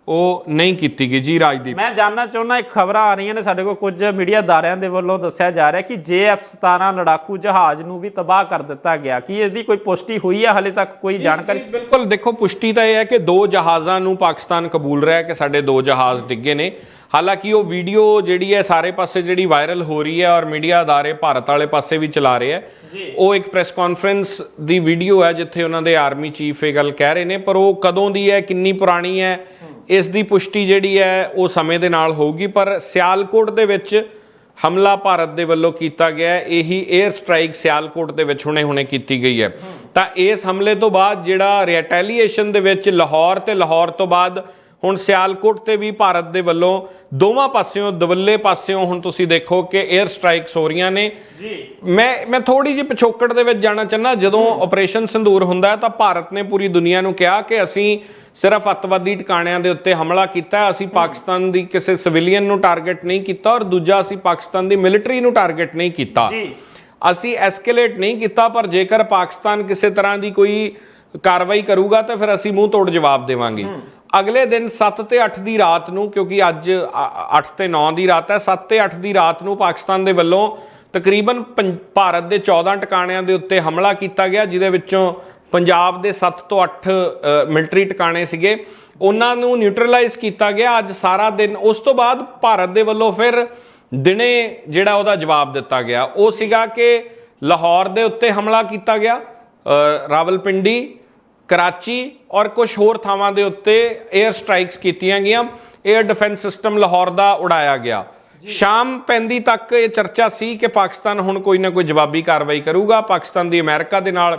ਉਹ ਨਹੀਂ ਕੀਤੀ ਗਈ ਜੀ ਰਾਜਦੀਪ। ਮੈਂ ਜਾਨਣਾ ਚਾਹੁੰਦਾ ਇੱਕ ਖਬਰਾਂ ਆ ਰਹੀਆਂ ਨੇ ਸਾਡੇ ਕੋਲ ਕੁਝ ਮੀਡੀਆ ਅਦਾਰਿਆਂ ਦੇ ਵੱਲੋਂ ਦੱਸਿਆ ਜਾ ਰਿਹਾ ਕਿ JF17 ਲੜਾਕੂ ਜਹਾਜ਼ ਨੂੰ ਵੀ ਤਬਾਹ ਕਰ ਦਿੱਤਾ ਗਿਆ। ਕੀ ਇਸ ਦੀ ਕੋਈ ਪੁਸ਼ਟੀ ਹੋਈ ਹੈ ਹਲੇ ਤੱਕ ਕੋਈ ਜਾਣਕਾਰੀ? ਬਿਲਕੁਲ ਦੇਖੋ ਪੁਸ਼ਟੀ ਤਾਂ ਇਹ ਹੈ ਕਿ ਦੋ ਜਹਾਜ਼ਾਂ ਨੂੰ ਪਾਕਿਸਤਾਨ ਕਬੂਲ ਰਿਹਾ ਕਿ ਸਾਡੇ ਦੋ ਜਹਾਜ਼ ਡਿੱਗੇ ਨੇ। ਹਾਲਾਂਕਿ ਉਹ ਵੀਡੀਓ ਜਿਹੜੀ ਹੈ ਸਾਰੇ ਪਾਸੇ ਜਿਹੜੀ ਵਾਇਰਲ ਹੋ ਰਹੀ ਹੈ ਔਰ ਮੀਡੀਆ ਅਦਾਰੇ ਭਾਰਤ ਵਾਲੇ ਪਾਸੇ ਵੀ ਚਲਾ ਰਹੇ ਹੈ। ਉਹ ਇੱਕ ਪ੍ਰੈਸ ਕਾਨਫਰੰਸ ਦੀ ਵੀਡੀਓ ਹੈ ਜਿੱਥੇ ਉਹਨਾਂ ਦੇ ਆਰਮੀ ਚੀਫ ਇਹ ਗੱਲ ਕਹਿ ਰਹੇ ਨੇ ਪਰ ਉਹ ਕਦੋਂ ਦੀ ਹੈ ਕਿੰਨੀ ਪੁਰਾਣੀ ਹੈ ਇਸ ਦੀ ਪੁਸ਼ਟੀ ਜਿਹੜੀ ਹੈ, ਉਹ ਸਮੇਂ ਦੇ ਨਾਲ ਹੋਊਗੀ, ਪਰ ਸਿਆਲਕੋਟ ਦੇ ਵਿੱਚ ਹਮਲਾ ਭਾਰਤ ਦੇ ਵੱਲੋਂ ਕੀਤਾ ਗਿਆ ਇਹੀ 에ਅਰ ਸਟ੍ਰਾਈਕ ਸਿਆਲਕੋਟ ਦੇ ਵਿੱਚ ਹੁਣੇ-ਹੁਣੇ ਕੀਤੀ ਗਈ ਹੈ। ਤਾਂ ਇਸ ਹਮਲੇ ਤੋਂ ਬਾਅਦ ਜਿਹੜਾ ਰਿਟੈਲੀਏਸ਼ਨ ਦੇ ਵਿੱਚ ਲਾਹੌਰ ਤੇ ਲਾਹੌਰ ਤੋਂ ਬਾਅਦ ਹੁਣ ਸਿਆਲਕੋਟ ਤੇ ਵੀ ਭਾਰਤ ਦੇ ਵੱਲੋਂ ਦੋਵਾਂ ਪਾਸਿਓਂ ਦਵੱਲੇ ਪਾਸਿਓਂ ਹੁਣ ਤੁਸੀਂ ਦੇਖੋ ਕਿ 에ਅਰ ਸਟ੍ਰਾਈਕਸ ਹੋ ਰਹੀਆਂ ਨੇ। ਜੀ। ਮੈਂ ਮੈਂ ਥੋੜੀ ਜਿਹੀ ਪਿਛੋਕੜ ਦੇ ਵਿੱਚ ਜਾਣਾ ਚਾਹੁੰਦਾ ਜਦੋਂ ਆਪਰੇਸ਼ਨ ਸੰਦੂਰ ਹੁੰਦਾ ਹੈ ਤਾਂ ਭਾਰਤ ਨੇ ਪੂਰੀ ਦੁਨੀਆ ਨੂੰ ਕਿਹਾ ਕਿ ਅਸੀਂ ਸਿਰਫ ਅੱਤਵਾਦੀ ਟਿਕਾਣਿਆਂ ਦੇ ਉੱਤੇ ਹਮਲਾ ਕੀਤਾ ਹੈ ਅਸੀਂ ਪਾਕਿਸਤਾਨ ਦੀ ਕਿਸੇ ਸਿਵਿਲੀਅਨ ਨੂੰ ਟਾਰਗੇਟ ਨਹੀਂ ਕੀਤਾ ਔਰ ਦੂਜਾ ਅਸੀਂ ਪਾਕਿਸਤਾਨ ਦੀ ਮਿਲਟਰੀ ਨੂੰ ਟਾਰਗੇਟ ਨਹੀਂ ਕੀਤਾ। ਜੀ। ਅਸੀਂ ਐਸਕੇਲੇਟ ਨਹੀਂ ਕੀਤਾ ਪਰ ਜੇਕਰ ਪਾਕਿਸਤਾਨ ਕਿਸੇ ਤਰ੍ਹਾਂ ਦੀ ਕੋਈ ਕਾਰਵਾਈ ਕਰੂਗਾ ਤਾਂ ਫਿਰ ਅਸੀਂ ਮੂੰਹ ਤੋੜ ਜਵਾਬ ਦੇਵਾਂਗੇ। ਅਗਲੇ ਦਿਨ 7 ਤੇ 8 ਦੀ ਰਾਤ ਨੂੰ, ਕਿਉਂਕਿ ਅੱਜ 8 ਤੇ 9 ਦੀ ਰਾਤ ਹੈ 7 ਤੇ 8 ਦੀ ਰਾਤ ਨੂੰ ਪਾਕਿਸਤਾਨ ਦੇ ਵੱਲੋਂ ਤਕਰੀਬਨ ਪੰ- ਭਾਰਤ ਦੇ 14 ਟਿਕਾਣਿਆਂ ਦੇ ਉੱਤੇ ਹਮਲਾ ਕੀਤਾ ਗਿਆ, ਜਿਹਦੇ ਵਿੱਚੋਂ ਪੰਜਾਬ ਦੇ 7 ਤੋਂ 8 ਮਿਲਟਰੀ ਟਿਕਾਣੇ ਸੀਗੇ। ਉਹਨਾਂ ਨੂੰ ਨਿਊਟਰਲਾਈਜ਼ ਕੀਤਾ ਗਿਆ। ਅੱਜ ਸਾਰਾ ਦਿਨ, ਉਸ ਤੋਂ ਬਾਅਦ ਭਾਰਤ ਦੇ ਵੱਲੋਂ ਫਿਰ ਦਿਨੇ ਜਿਹੜਾ ਉਹਦਾ ਜਵਾਬ ਦਿੱਤਾ ਗਿਆ। ਉਹ ਸੀਗਾ ਕਿ ਲਾਹੌਰ ਦੇ ਉੱਤੇ ਹਮਲਾ ਕੀਤਾ ਗਿਆ ਰਾਵਲਪਿੰਡੀ ਕਰਾਚੀ ਔਰ ਕੁਝ ਹੋਰ ਥਾਵਾਂ ਦੇ ਉੱਤੇ 에ਅਰ ਸਟ੍ਰਾਈਕਸ ਕੀਤੀਆਂ ਗਈਆਂ। 에ਅਰ ਡਿਫੈਂਸ ਸਿਸਟਮ ਲਾਹੌਰ ਦਾ ਉਡਾਇਆ ਗਿਆ। ਸ਼ਾਮ ਪੈਂਦੀ ਤੱਕ ਇਹ ਚਰਚਾ ਸੀ ਕਿ ਪਾਕਿਸਤਾਨ ਹੁਣ ਕੋਈ ਨਾ ਕੋਈ ਜਵਾਬੀ ਕਾਰਵਾਈ ਕਰੂਗਾ। ਪਾਕਿਸਤਾਨ ਦੀ ਅਮਰੀਕਾ ਦੇ ਨਾਲ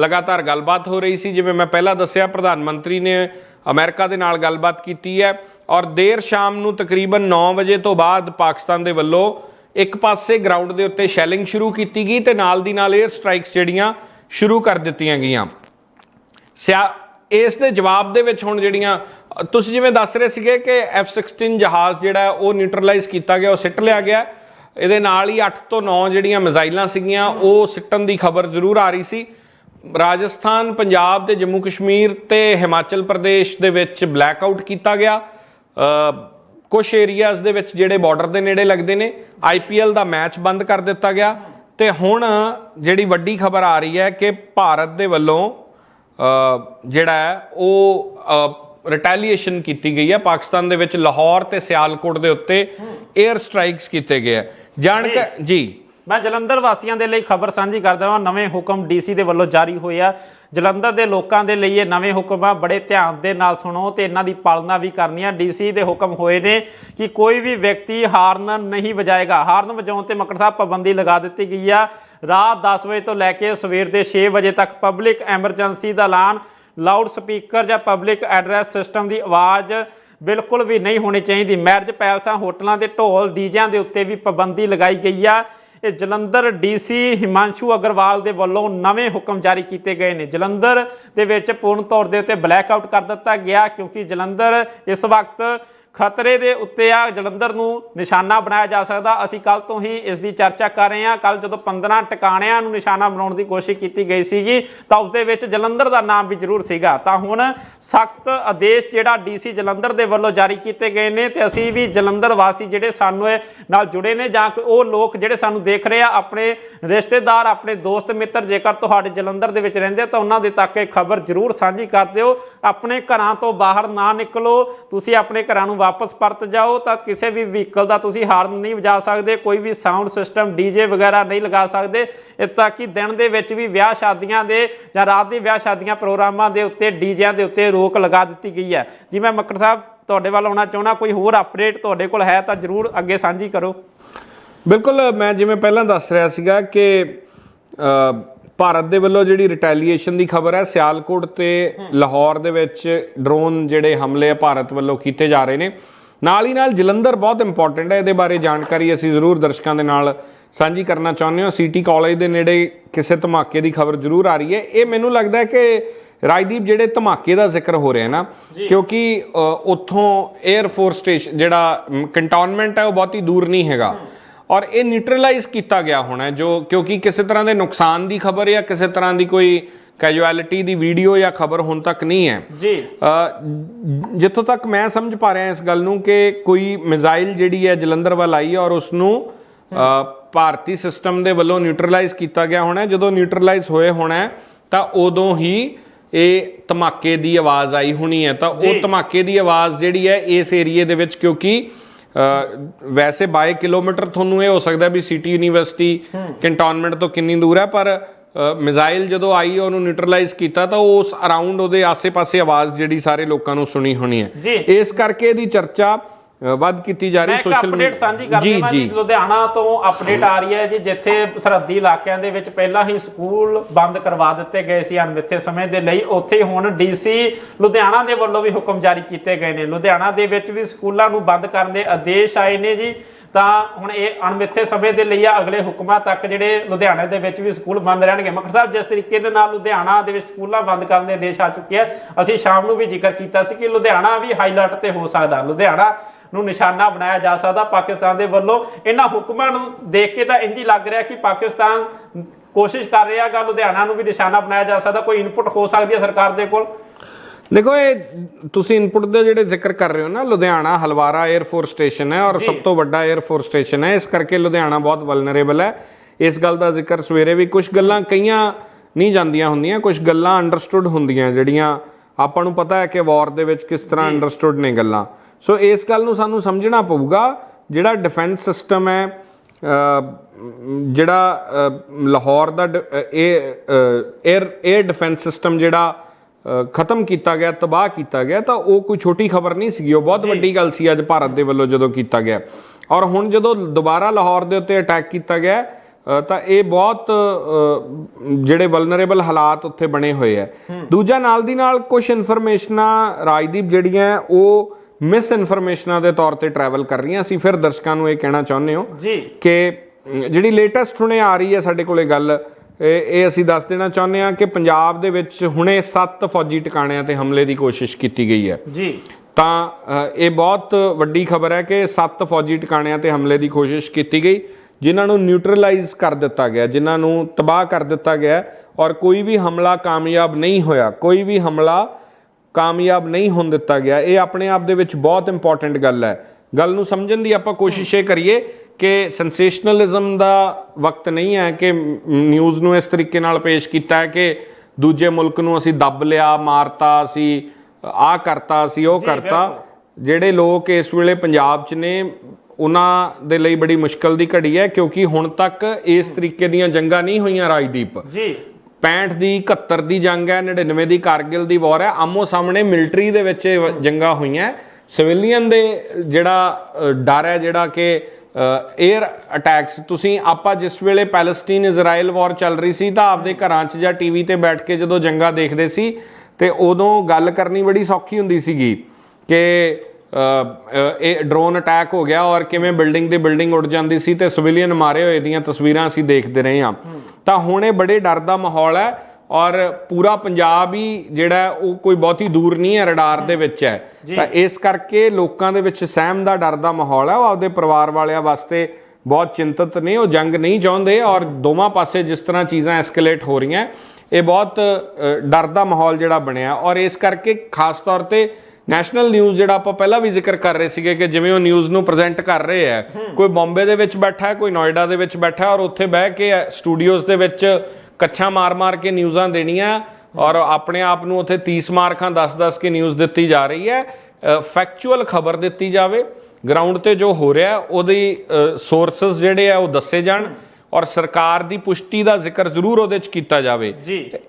ਲਗਾਤਾਰ ਗੱਲਬਾਤ ਹੋ ਰਹੀ ਸੀ। ਜਿਵੇਂ ਮੈਂ ਪਹਿਲਾਂ ਦੱਸਿਆ ਪ੍ਰਧਾਨ ਮੰਤਰੀ ਨੇ ਅਮਰੀਕਾ ਦੇ ਨਾਲ ਗੱਲਬਾਤ ਕੀਤੀ ਹੈ ਔਰ ਦੇਰ ਸ਼ਾਮ ਨੂੰ ਤਕਰੀਬਨ 9 ਵਜੇ ਤੋਂ ਬਾਅਦ ਪਾਕਿਸਤਾਨ ਦੇ ਵੱਲੋਂ ਇੱਕ ਪਾਸੇ ਗਰਾਊਂਡ ਦੇ ਉੱਤੇ ਸ਼ੈਲਿੰਗ ਸ਼ੁਰੂ ਕੀਤੀ ਗਈ ਤੇ ਨਾਲ ਦੀ ਨਾਲ 에ਅਰ ਸਟ੍ਰਾਈਕਸ ਜਿਹੜੀਆਂ ਸ਼ੁਰੂ ਕਰ ਦਿੱਤੀਆਂ ਗਈਆਂ। ਸਿਆ ਇਸ ਦੇ ਜਵਾਬ ਦੇ ਵਿੱਚ ਹੁਣ ਜਿਹੜੀਆਂ, ਤੁਸੀਂ ਜਿਵੇਂ ਦੱਸ ਰਹੇ ਸੀਗੇ ਕਿ F16 ਜਹਾਜ਼ ਜਿਹੜਾ ਉਹ ਨਿਊਟਰਲਾਈਜ਼ ਕੀਤਾ ਗਿਆ, ਉਹ ਸਿੱਟ ਲਿਆ ਗਿਆ। ਇਹਦੇ ਨਾਲ ਹੀ 8 ਤੋਂ 9 ਜਿਹੜੀਆਂ ਮਿਜ਼ਾਈਲਾਂ ਸੀਗੀਆਂ, ਉਹ ਸਿੱਟਣ ਦੀ ਖਬਰ ਜ਼ਰੂਰ ਆ ਰਹੀ ਸੀ। ਰਾਜਸਥਾਨ, ਪੰਜਾਬ ਤੇ ਜੰਮੂ ਕਸ਼ਮੀਰ ਤੇ ਹਿਮਾਚਲ ਪ੍ਰਦੇਸ਼ ਦੇ ਵਿੱਚ ਬਲੈਕ ਆਊਟ ਕੀਤਾ ਗਿਆ। ਕੁਝ ਏਰੀਆਜ਼ ਦੇ ਵਿੱਚ ਜਿਹੜੇ ਬਾਰਡਰ ਦੇ ਨੇੜੇ ਲੱਗਦੇ ਨੇ ਆਈਪੀਐਲ ਦਾ ਮੈਚ ਬੰਦ ਕਰ ਦਿੱਤਾ ਗਿਆ। ਤੇ ਹੁਣ ਜਿਹੜੀ ਵੱਡੀ ਖਬਰ ਆ ਰਹੀ ਹੈ ਕਿ ਭਾਰਤ ਦੇ ਵੱਲੋਂ ਜਿਹੜਾ ਹੈ ਉਹ ਰਿਟੈਲੀਏਸ਼ਨ ਕੀਤੀ ਗਈ ਹੈ। ਪਾਕਿਸਤਾਨ ਦੇ ਵਿੱਚ ਲਾਹੌਰ ਤੇ ਸਿਆਲਕੋਟ ਦੇ ਉੱਤੇ 에ਅਰ ਸਟ੍ਰਾਈਕਸ ਕੀਤੇ ਗਏ ਹੈ। ਜਾਣਕਾਰ ਜੀ। ਮੈਂ ਜਲੰਧਰ ਵਾਸੀਆਂ ਦੇ ਲਈ ਖਬਰ ਸਾਂਝੀ ਕਰਦਾ ਹਾਂ। ਨਵੇਂ ਹੁਕਮ ਡੀਸੀ ਦੇ ਵੱਲੋਂ ਜਾਰੀ ਹੋਏ ਆ। ਜਲੰਧਰ ਦੇ ਲੋਕਾਂ ਦੇ ਲਈ ਇਹ ਨਵੇਂ ਹੁਕਮ ਆ। ਬੜੇ ਧਿਆਨ ਦੇ ਨਾਲ ਸੁਣੋ ਤੇ ਇਹਨਾਂ ਦੀ ਪਾਲਣਾ ਵੀ ਕਰਨੀ ਆ। ਡੀਸੀ ਦੇ ਹੁਕਮ ਹੋਏ ਨੇ ਕਿ ਕੋਈ ਵੀ ਵਿਅਕਤੀ ਹਾਰਨ ਨਹੀਂ ਵਜਾਏਗਾ। ਹਾਰਨ ਵਜਾਉਣ ਤੇ ਮੱਕੜ ਸਾਹਿਬ ਪਾਬੰਦੀ ਲਗਾ ਦਿੱਤੀ ਗਈ ਆ। ਰਾਤ 10 ਵਜੇ ਤੋਂ ਲੈ ਕੇ ਸਵੇਰ ਦੇ 6 ਵਜੇ ਤੱਕ ਪਬਲਿਕ ਐਮਰਜੈਂਸੀ ਦਾ ਐਲਾਨ, ਲਾਊਡ ਸਪੀਕਰ ਜਾਂ ਪਬਲਿਕ ਐਡਰੈਸ ਸਿਸਟਮ ਦੀ ਆਵਾਜ਼ ਬਿਲਕੁਲ ਵੀ ਨਹੀਂ ਹੋਣੀ ਚਾਹੀਦੀ। ਮੈਰਿਜ ਪੈਲਸਾਂ, ਹੋਟਲਾਂ ਦੇ ਢੋਲ, ਡੀਜਿਆਂ ਦੇ ਉੱਤੇ ਵੀ ਪਾਬੰਦੀ ਲਗਾਈ ਗਈ ਆ। ਇਹ ਜਲੰਧਰ ਡੀਸੀ ਹਿਮਾਂਸ਼ੂ ਅਗਰਵਾਲ ਦੇ ਵੱਲੋਂ ਨਵੇਂ ਹੁਕਮ ਜਾਰੀ ਕੀਤੇ ਗਏ ਨੇ। ਜਲੰਧਰ ਦੇ ਵਿੱਚ ਪੂਰਨ ਤੌਰ ਦੇ ਉੱਤੇ ਬਲੈਕ ਆਊਟ ਕਰ ਦਿੱਤਾ ਗਿਆ, ਕਿਉਂਕਿ ਜਲੰਧਰ ਇਸ ਵਕਤ ਖਤਰੇ ਦੇ ਉੱਤੇ ਆ, ਜਲੰਧਰ ਨੂੰ ਨਿਸ਼ਾਨਾ ਬਣਾਇਆ ਜਾ ਸਕਦਾ। ਅਸੀਂ ਕੱਲ ਤੋਂ ਹੀ ਇਸ ਦੀ ਚਰਚਾ ਕਰ ਰਹੇ ਹਾਂ। ਕੱਲ ਜਦੋਂ 15 ਟਿਕਾਣਿਆਂ ਨੂੰ ਨਿਸ਼ਾਨਾ ਬਣਾਉਣ ਦੀ ਕੋਸ਼ਿਸ਼ ਕੀਤੀ ਗਈ ਸੀਗੀ, ਤਾਂ ਉਸ ਦੇ ਵਿੱਚ ਜਲੰਧਰ ਦਾ ਨਾਮ ਵੀ ਜ਼ਰੂਰ ਸੀਗਾ। ਤਾਂ ਹੁਣ ਸਖਤ ਆਦੇਸ਼ ਜਿਹੜਾ ਡੀਸੀ ਜਲੰਧਰ ਦੇ ਵੱਲੋਂ ਜਾਰੀ ਕੀਤੇ ਗਏ ਨੇ ਤੇ ਅਸੀਂ ਵੀ ਜਲੰਧਰ ਵਾਸੀ ਜਿਹੜੇ ਸਾਨੂੰ ਨਾਲ ਜੁੜੇ ਨੇ ਜਾਂ ਉਹ ਲੋਕ ਜਿਹੜੇ ਸਾਨੂੰ ਦੇਖ ਰਹੇ ਆ, ਆਪਣੇ ਰਿਸ਼ਤੇਦਾਰ, ਆਪਣੇ ਦੋਸਤ, ਮਿੱਤਰ, ਜੇਕਰ ਤੁਹਾਡੇ ਜਲੰਧਰ ਦੇ ਵਿੱਚ ਰਹਿੰਦੇ ਆ, ਤਾਂ ਉਹਨਾਂ ਦੇ ਤੱਕ ਇਹ ਖਬਰ ਜ਼ਰੂਰ ਸਾਂਝੀ ਕਰ ਦਿਓ। ਆਪਣੇ ਘਰਾਂ ਤੋਂ ਬਾਹਰ ਨਾ ਨਿਕਲੋ। ਤੁਸੀਂ ਆਪਣੇ ਘਰਾਂ ਨੂੰ ਵਾਪਸ ਪਰਤ ਜਾਓ ਤਾਂ ਕਿਸੇ ਵੀ ਵਹੀਕਲ ਦਾ ਤੁਸੀਂ ਹਾਰਨ ਨਹੀਂ ਵਜਾ ਸਕਦੇ, ਕੋਈ ਵੀ ਸਾਊਂਡ ਸਿਸਟਮ ਡੀਜੇ ਵਗੈਰਾ ਨਹੀਂ ਲਗਾ ਸਕਦੇ। ਇਹ ਤਾਂ ਕਿ ਦਿਨ ਦੇ ਵਿੱਚ ਵੀ ਵਿਆਹ ਸ਼ਾਦੀਆਂ ਦੇ ਜਾਂ ਰਾਤ ਦੇ ਵਿਆਹ ਸ਼ਾਦੀਆਂ ਪ੍ਰੋਗਰਾਮਾਂ ਦੇ ਉੱਤੇ ਡੀਜਿਆਂ ਦੇ ਉੱਤੇ ਰੋਕ ਲਗਾ ਦਿੱਤੀ ਗਈ ਹੈ। ਜੀ, ਮੈਂ ਮੱਕੜ ਸਾਹਿਬ ਤੁਹਾਡੇ ਵੱਲ ਆਉਣਾ ਚਾਹੁੰਦਾ, ਕੋਈ ਹੋਰ ਅਪਡੇਟ ਤੁਹਾਡੇ ਕੋਲ ਹੈ ਤਾਂ ਜ਼ਰੂਰ ਅੱਗੇ ਸਾਂਝੀ ਕਰੋ। ਬਿਲਕੁਲ, ਮੈਂ ਜਿਵੇਂ ਪਹਿਲਾਂ ਦੱਸ ਰਿਹਾ ਸੀਗਾ ਕਿ ਭਾਰਤ ਦੇ ਵੱਲੋਂ ਜਿਹੜੀ ਰਿਟੈਲੀਏਸ਼ਨ ਦੀ ਖਬਰ ਹੈ ਸਿਆਲਕੋਟ ਤੇ ਲਾਹੌਰ ਦੇ ਵਿੱਚ ਡਰੋਨ ਜਿਹੜੇ ਹਮਲੇ ਭਾਰਤ ਵੱਲੋਂ ਕੀਤੇ ਜਾ ਰਹੇ ਨੇ। ਨਾਲ ਹੀ ਨਾਲ ਜਲੰਧਰ ਬਹੁਤ ਇੰਪੋਰਟੈਂਟ ਹੈ ਇਹਦੇ ਬਾਰੇ ਜਾਣਕਾਰੀ ਅਸੀਂ ਜ਼ਰੂਰ ਦਰਸ਼ਕਾਂ ਦੇ ਨਾਲ ਸਾਂਝੀ ਕਰਨਾ ਚਾਹੁੰਦੇ ਹਾਂ। ਸਿਟੀ ਕਾਲਜ ਦੇ ਨੇੜੇ ਕਿਸੇ ਧਮਾਕੇ ਦੀ ਖਬਰ ਜ਼ਰੂਰ ਆ ਰਹੀ ਹੈ। ਇਹ ਮੈਨੂੰ ਲੱਗਦਾ ਹੈ ਕਿ ਰਾਜਦੀਪ ਜਿਹੜੇ ਧਮਾਕੇ ਦਾ ਜ਼ਿਕਰ ਹੋ ਰਿਹਾ ਨਾ ਕਿਉਂਕਿ ਉੱਥੋਂ 에ਅਰ ਫੋਰਸ ਸਟੇਸ਼ਨ ਜਿਹੜਾ ਕੰਟੋਨਮੈਂਟ ਹੈ ਉਹ ਬਹੁਤੀ ਦੂਰ ਨਹੀਂ ਹੈਗਾ। ਔਰ ਇਹ ਨਿਊਟਰਲਾਈਜ਼ ਕੀਤਾ ਗਿਆ ਹੋਣਾ ਜੋ ਕਿਉਂਕਿ ਕਿਸੇ ਤਰ੍ਹਾਂ ਦੇ ਨੁਕਸਾਨ ਦੀ ਖਬਰ ਜਾਂ ਕਿਸੇ ਤਰ੍ਹਾਂ ਦੀ ਕੋਈ ਕੈਜੁਅਲਿਟੀ ਦੀ ਵੀਡੀਓ ਜਾਂ ਖਬਰ ਹੁਣ ਤੱਕ ਨਹੀਂ ਹੈ। ਜੀ। ਜਿੱਥੋਂ ਤੱਕ ਮੈਂ ਸਮਝ ਪਾ ਰਿਹਾ ਇਸ ਗੱਲ ਨੂੰ ਕਿ ਕੋਈ ਮਿਜ਼ਾਈਲ ਜਿਹੜੀ ਹੈ ਜਲੰਧਰ ਵੱਲ ਆਈ ਹੈ ਔਰ ਉਸ ਨੂੰ ਭਾਰਤੀ ਸਿਸਟਮ ਦੇ ਵੱਲੋਂ ਨਿਊਟਰਲਾਈਜ਼ ਕੀਤਾ ਗਿਆ ਹੋਣਾ। ਜਦੋਂ ਨਿਊਟਰਲਾਈਜ਼ ਹੋਏ ਹੋਣਾ ਤਾਂ ਉਦੋਂ ਹੀ ਇਹ ਧਮਾਕੇ ਦੀ ਆਵਾਜ਼ ਆਈ ਹੋਣੀ ਹੈ। ਤਾਂ ਉਹ ਧਮਾਕੇ ਦੀ ਆਵਾਜ਼ ਜਿਹੜੀ ਹੈ ਇਸ ਏਰੀਏ ਦੇ ਵਿੱਚ ਕਿਉਂਕਿ ਵੈਸੇ ਬਾਏ ਕਿਲੋਮੀਟਰ ਤੁਹਾਨੂੰ ਇਹ ਹੋ ਸਕਦਾ ਵੀ ਸਿਟੀ ਯੂਨੀਵਰਸਿਟੀ ਕੰਟੋਨਮੈਂਟ ਤੋਂ ਕਿੰਨੀ ਦੂਰ ਹੈ ਪਰ ਮਿਜ਼ਾਈਲ ਜਦੋਂ ਆਈ ਉਹਨੂੰ ਨਿਊਟਰਲਾਈਜ਼ ਕੀਤਾ ਤਾਂ ਉਸ ਅਰਾਊਂਡ ਉਹਦੇ ਆਸੇ-ਪਾਸੇ ਆਵਾਜ਼ ਜਿਹੜੀ ਸਾਰੇ ਲੋਕਾਂ ਨੂੰ ਸੁਣੀ ਹੋਣੀ ਹੈ। ਇਸ ਕਰਕੇ ਇਹਦੀ ਚਰਚਾ ਵੱਧ ਕੀਤੀ ਜਾ ਰਹੀ ਸੋਸ਼ਲ ਅਪਡੇਟ ਸਾਂਝੀ ਕਰ ਜੀ ਜੀ। ਲੁਧਿਆਣਾ ਤੋਂ ਅਪਡੇਟ ਆ ਰਹੀ ਹੈ ਜੀ ਜਿੱਥੇ ਸਰਹੱਦੀ ਇਲਾਕਿਆਂ ਦੇ ਵਿੱਚ ਪਹਿਲਾਂ ਹੀ ਸਕੂਲ ਬੰਦ ਕਰਵਾ ਦਿੱਤੇ ਗਏ ਸੀ ਅਣਮਿੱਥੇ ਸਮੇਂ ਦੇ ਲਈ। ਉੱਥੇ ਹੁਣ ਡੀਸੀ ਲੁਧਿਆਣਾ ਦੇ ਵੱਲੋਂ ਵੀ ਹੁਕਮ ਜਾਰੀ ਕੀਤੇ ਗਏ ਨੇ। ਲੁਧਿਆਣਾ ਦੇ ਵਿੱਚ ਵੀ ਸਕੂਲਾਂ ਨੂੰ ਬੰਦ ਕਰਨ ਦੇ ਆਦੇਸ਼ ਆਏ ਨੇ ਜੀ। ਤਾਂ ਹੁਣ ਇਹ ਅਣਮਿੱਥੇ ਸਮੇਂ ਦੇ ਲਈ ਆ, ਅਗਲੇ ਹੁਕਮਾਂ ਤੱਕ ਜਿਹੜੇ ਲੁਧਿਆਣੇ ਦੇ ਵਿੱਚ ਵੀ ਸਕੂਲ ਬੰਦ ਰਹਿਣਗੇ। ਮੱਕੜ ਸਾਹਿਬ, ਜਿਸ ਤਰੀਕੇ ਦੇ ਨਾਲ ਲੁਧਿਆਣਾ ਦੇ ਵਿੱਚ ਸਕੂਲਾਂ ਬੰਦ ਕਰਨ ਦੇ ਆਦੇਸ਼ ਆ ਚੁੱਕੇ ਆ, ਅਸੀਂ ਸ਼ਾਮ ਨੂੰ ਵੀ ਜ਼ਿਕਰ ਕੀਤਾ ਸੀ ਕਿ ਲੁਧਿਆਣਾ ਵੀ ਹਾਈਲਾਈਟ ਤੇ ਹੋ ਸਕਦਾ। ਲੁਧਿਆਣਾ ਨੂੰ ਨਿਸ਼ਾਨਾ ਬਣਾਇਆ ਜਾ ਸਕਦਾ ਪਾਕਿਸਤਾਨ ਦੇ ਵੱਲੋਂ। ਇਹਨਾਂ ਹੁਕਮਾਂ ਨੂੰ ਦੇਖ ਕੇ ਤਾਂ ਇੰਜ ਹੀ ਲੱਗ ਰਿਹਾ ਕਿ ਪਾਕਿਸਤਾਨ ਕੋਸ਼ਿਸ਼ ਕਰ ਰਿਹਾ ਗਾ ਲੁਧਿਆਣਾ ਨੂੰ ਵੀ ਨਿਸ਼ਾਨਾ ਬਣਾਇਆ ਜਾ ਸਕਦਾ। ਕੋਈ ਇਨਪੁਟ ਹੋ ਸਕਦੀ ਹੈ ਸਰਕਾਰ ਦੇ ਕੋਲ? ਦੇਖੋ ਇਹ ਤੁਸੀਂ ਇਨਪੁਟ ਦੇ ਜਿਹੜੇ ਜ਼ਿਕਰ ਕਰ ਰਹੇ ਹੋ ਨਾ ਲੁਧਿਆਣਾ ਹਲਵਾਰਾ 에ਅਰਫੋਰਸ ਸਟੇਸ਼ਨ ਹੈ ਔਰ ਸਭ ਤੋਂ ਵੱਡਾ 에ਅਰਫੋਰਸ ਸਟੇਸ਼ਨ ਹੈ। ਇਸ ਕਰਕੇ ਲੁਧਿਆਣਾ ਬਹੁਤ ਵਲਨਰੇਬਲ ਹੈ। ਇਸ ਗੱਲ ਦਾ ਜ਼ਿਕਰ ਸਵੇਰੇ ਵੀ ਕੁਝ ਗੱਲਾਂ ਕਈਆਂ ਨਹੀਂ ਜਾਂਦੀਆਂ ਹੁੰਦੀਆਂ ਕੁਝ ਗੱਲਾਂ ਅੰਡਰਸਟੂਡ ਹੁੰਦੀਆਂ ਜਿਹੜੀਆਂ ਆਪਾਂ ਨੂੰ ਪਤਾ ਹੈ ਕਿ ਵਾਰ ਦੇ ਵਿੱਚ ਕਿਸ ਤਰ੍ਹਾਂ ਅੰਡਰਸਟੂਡ ਨੇ ਗੱਲਾਂ। ਸੋ ਇਸ ਗੱਲ ਨੂੰ ਸਾਨੂੰ ਸਮਝਣਾ ਪਊਗਾ ਜਿਹੜਾ ਡਿਫੈਂਸ ਸਿਸਟਮ ਹੈ ਜਿਹੜਾ ਲਾਹੌਰ ਦਾ ਇਹ 에ਅਰ 에ਅਰ ਡਿਫੈਂਸ ਸਿਸਟਮ ਜਿਹੜਾ ਖਤਮ ਕੀਤਾ ਗਿਆ ਤਬਾਹ ਕੀਤਾ ਗਿਆ ਤਾਂ ਉਹ ਕੋਈ ਛੋਟੀ ਖਬਰ ਨਹੀਂ ਸੀਗੀ। ਉਹ ਬਹੁਤ ਵੱਡੀ ਗੱਲ ਸੀ ਅੱਜ ਭਾਰਤ ਦੇ ਵੱਲੋਂ ਜਦੋਂ ਕੀਤਾ ਗਿਆ। ਔਰ ਹੁਣ ਜਦੋਂ ਦੁਬਾਰਾ ਲਾਹੌਰ ਦੇ ਉੱਤੇ ਅਟੈਕ ਕੀਤਾ ਗਿਆ ਤਾਂ ਇਹ ਬਹੁਤ ਜਿਹੜੇ ਵਲਨਰੇਬਲ ਹਾਲਾਤ ਉੱਥੇ ਬਣੇ ਹੋਏ ਆ। ਦੂਜਾ ਨਾਲ ਦੀ ਨਾਲ ਕੁਝ ਇਨਫੋਰਮੇਸ਼ਨਾਂ ਰਾਜਦੀਪ ਜਿਹੜੀਆਂ ਉਹ ਮਿਸ ਇਨਫੋਰਮੇਸ਼ਨਾਂ ਦੇ ਤੌਰ ਤੇ ਟਰੈਵਲ ਕਰ ਰਹੀਆਂ ਅਸੀਂ ਫਿਰ ਦਰਸ਼ਕਾਂ ਨੂੰ ਇਹ ਕਹਿਣਾ ਚਾਹੁੰਦੇ ਹਾਂ ਜੀ। ਕਿ ਜਿਹੜੀ ਲੇਟੈਸਟ ਹੁਣੇ ਆ ਰਹੀ ਹੈ ਸਾਡੇ ਕੋਲੇ ਗੱਲ ਇਹ ਇਹ ਅਸੀਂ ਦੱਸ ਦੇਣਾ ਚਾਹੁੰਦੇ ਹਾਂ ਕਿ ਪੰਜਾਬ ਦੇ ਵਿੱਚ ਹੁਣੇ 7 ਫੌਜੀ ਟਿਕਾਣਿਆਂ ਤੇ ਹਮਲੇ ਦੀ ਕੋਸ਼ਿਸ਼ ਕੀਤੀ ਗਈ ਹੈ। ਜੀ। ਤਾਂ ਇਹ ਬਹੁਤ ਵੱਡੀ ਖਬਰ ਹੈ ਕਿ 7 ਫੌਜੀ ਟਿਕਾਣਿਆਂ ਤੇ ਹਮਲੇ ਦੀ ਕੋਸ਼ਿਸ਼ ਕੀਤੀ ਗਈ ਜਿਨ੍ਹਾਂ ਨੂੰ ਨਿਊਟਰਲਾਈਜ਼ ਕਰ ਦਿੱਤਾ ਗਿਆ ਜਿਨ੍ਹਾਂ ਨੂੰ ਤਬਾਹ ਕਰ ਦਿੱਤਾ ਗਿਆ ਔਰ ਕੋਈ ਵੀ ਹਮਲਾ ਕਾਮਯਾਬ ਨਹੀਂ ਹੋਇਆ ਕੋਈ ਵੀ ਹਮਲਾ ਕਾਮਯਾਬ ਨਹੀਂ ਹੋਣ ਦਿੱਤਾ ਗਿਆ। ਇਹ ਆਪਣੇ ਆਪ ਦੇ ਵਿੱਚ ਬਹੁਤ ਇੰਪੋਰਟੈਂਟ ਗੱਲ ਹੈ। ਗੱਲ ਨੂੰ ਸਮਝਣ ਦੀ ਆਪਾਂ ਕੋਸ਼ਿਸ਼ ਇਹ ਕਰੀਏ ਕਿ ਸੈਂਸੇਸ਼ਨਲਿਜ਼ਮ ਦਾ ਵਕਤ ਨਹੀਂ ਹੈ ਕਿ ਨਿਊਜ਼ ਨੂੰ ਇਸ ਤਰੀਕੇ ਨਾਲ ਪੇਸ਼ ਕੀਤਾ ਹੈ ਕਿ ਦੂਜੇ ਮੁਲਕ ਨੂੰ ਅਸੀਂ ਦੱਬ ਲਿਆ ਮਾਰਤਾ ਅਸੀਂ ਆਹ ਕਰਤਾ ਅਸੀਂ ਉਹ ਕਰਤਾ। ਜਿਹੜੇ ਲੋਕ ਇਸ ਵੇਲੇ ਪੰਜਾਬ 'ਚ ਨੇ ਉਹਨਾਂ ਦੇ ਲਈ ਬੜੀ ਮੁਸ਼ਕਲ ਦੀ ਘੜੀ ਹੈ ਕਿਉਂਕਿ ਹੁਣ ਤੱਕ ਇਸ ਤਰੀਕੇ ਦੀਆਂ ਜੰਗਾਂ ਨਹੀਂ ਹੋਈਆਂ ਰਾਜਦੀਪ। ਜੀ। 65 ਦੀ 71 ਦੀ ਜੰਗ ਹੈ 99 ਦੀ ਕਾਰਗਿਲ ਦੀ ਵਾਰ ਹੈ। ਆਮੋ ਸਾਹਮਣੇ ਮਿਲਟਰੀ ਦੇ ਵਿੱਚ ਜੰਗਾਂ ਹੋਈਆਂ। ਸਿਵਿਲੀਅਨ ਦੇ ਜਿਹੜਾ ਡਰ ਹੈ ਜਿਹੜਾ ਕਿ 에ਅਰ ਅਟੈਕਸ ਤੁਸੀਂ ਆਪਾਂ ਜਿਸ ਵੇਲੇ ਪੈਲਸਟੀਨ ਇਜ਼ਰਾਈਲ ਵਾਰ ਚੱਲ ਰਹੀ ਸੀ ਤਾਂ ਆਪਦੇ ਘਰਾਂ 'ਚ ਜਾਂ ਟੀਵੀ ਤੇ ਬੈਠ ਕੇ ਜਦੋਂ ਜੰਗਾਂ ਦੇਖਦੇ ਸੀ ਤੇ ਉਦੋਂ ਗੱਲ ਕਰਨੀ ਬੜੀ ਸੌਖੀ ਹੁੰਦੀ ਸੀਗੀ ਕਿ ਇਹ ਡਰੋਨ ਅਟੈਕ ਹੋ ਗਿਆ ਔਰ ਕਿਵੇਂ ਬਿਲਡਿੰਗ ਦੀ ਬਿਲਡਿੰਗ ਉੱਡ ਜਾਂਦੀ ਸੀ ਤੇ ਸਿਵਿਲੀਅਨ ਮਾਰੇ ਹੋਏ ਦੀਆਂ ਤਸਵੀਰਾਂ ਅਸੀਂ ਦੇਖਦੇ ਰਹੇ ਹਾਂ। ਤਾਂ ਹੁਣ ਇਹ ਬੜੇ ਡਰ ਦਾ ਮਾਹੌਲ ਹੈ ਔਰ ਪੂਰਾ ਪੰਜਾਬ ਹੀ ਜਿਹੜਾ ਉਹ ਕੋਈ ਬਹੁਤੀ ਦੂਰ ਨਹੀਂ ਹੈ ਰਡਾਰ ਦੇ ਵਿੱਚ ਹੈ। ਤਾਂ ਇਸ ਕਰਕੇ ਲੋਕਾਂ ਦੇ ਵਿੱਚ ਸਹਿਮ ਦਾ ਡਰ ਦਾ ਮਾਹੌਲ ਹੈ। ਉਹ ਆਪਦੇ ਪਰਿਵਾਰ ਵਾਲਿਆਂ ਵਾਸਤੇ ਬਹੁਤ ਚਿੰਤਤ ਨੇ ਉਹ ਜੰਗ ਨਹੀਂ ਚਾਹੁੰਦੇ ਔਰ ਦੋਵਾਂ ਪਾਸੇ ਜਿਸ ਤਰ੍ਹਾਂ ਚੀਜ਼ਾਂ ਐਸਕੇਲੇਟ ਹੋ ਰਹੀਆਂ ਇਹ ਬਹੁਤ ਡਰ ਦਾ ਮਾਹੌਲ ਜਿਹੜਾ ਬਣਿਆ। ਔਰ ਇਸ ਕਰਕੇ ਖਾਸ ਤੌਰ ਤੇ ਨੈਸ਼ਨਲ ਨਿਊਜ਼ ਜਿਹੜਾ ਆਪਾਂ ਪਹਿਲਾਂ ਵੀ ਜ਼ਿਕਰ ਕਰ ਰਹੇ ਸੀਗੇ ਕਿ ਜਿਵੇਂ ਉਹ ਨਿਊਜ਼ ਨੂੰ ਪ੍ਰੈਜ਼ੈਂਟ ਕਰ ਰਹੇ ਆ ਕੋਈ ਬੰਬੇ ਦੇ ਵਿੱਚ ਬੈਠਾ ਹੈ ਕੋਈ ਨੋਇਡਾ ਦੇ ਵਿੱਚ ਬੈਠਾ ਔਰ ਉੱਥੇ ਬਹਿ ਕੇ ਸਟੂਡੀਓਜ਼ ਦੇ ਵਿੱਚ ਕੱਛਾਂ ਮਾਰ-ਮਾਰ ਕੇ ਨਿਊਜ਼ਾਂ ਦੇਣੀਆਂ ਔਰ ਆਪਣੇ ਆਪ ਨੂੰ ਉੱਥੇ 30 ਮਾਰਕਾਂ 10-10 ਕੇ ਨਿਊਜ਼ ਦਿੱਤੀ ਜਾ ਰਹੀ ਹੈ। ਫੈਕਚੁਅਲ ਖਬਰ ਦਿੱਤੀ ਜਾਵੇ। ਗਰਾਊਂਡ ਤੇ ਜੋ ਹੋ ਰਿਹਾ ਹੈ, ਉਹਦੀ ਸੋਰਸਸ ਜਿਹੜੇ ਆ ਉਹ ਦੱਸੇ ਜਾਣ। ਔਰ ਸਰਕਾਰ ਦੀ ਪੁਸ਼ਟੀ ਦਾ ਜ਼ਿਕਰ ਜ਼ਰੂਰ ਉਹਦੇ ਚ ਕੀਤਾ ਜਾਵੇ।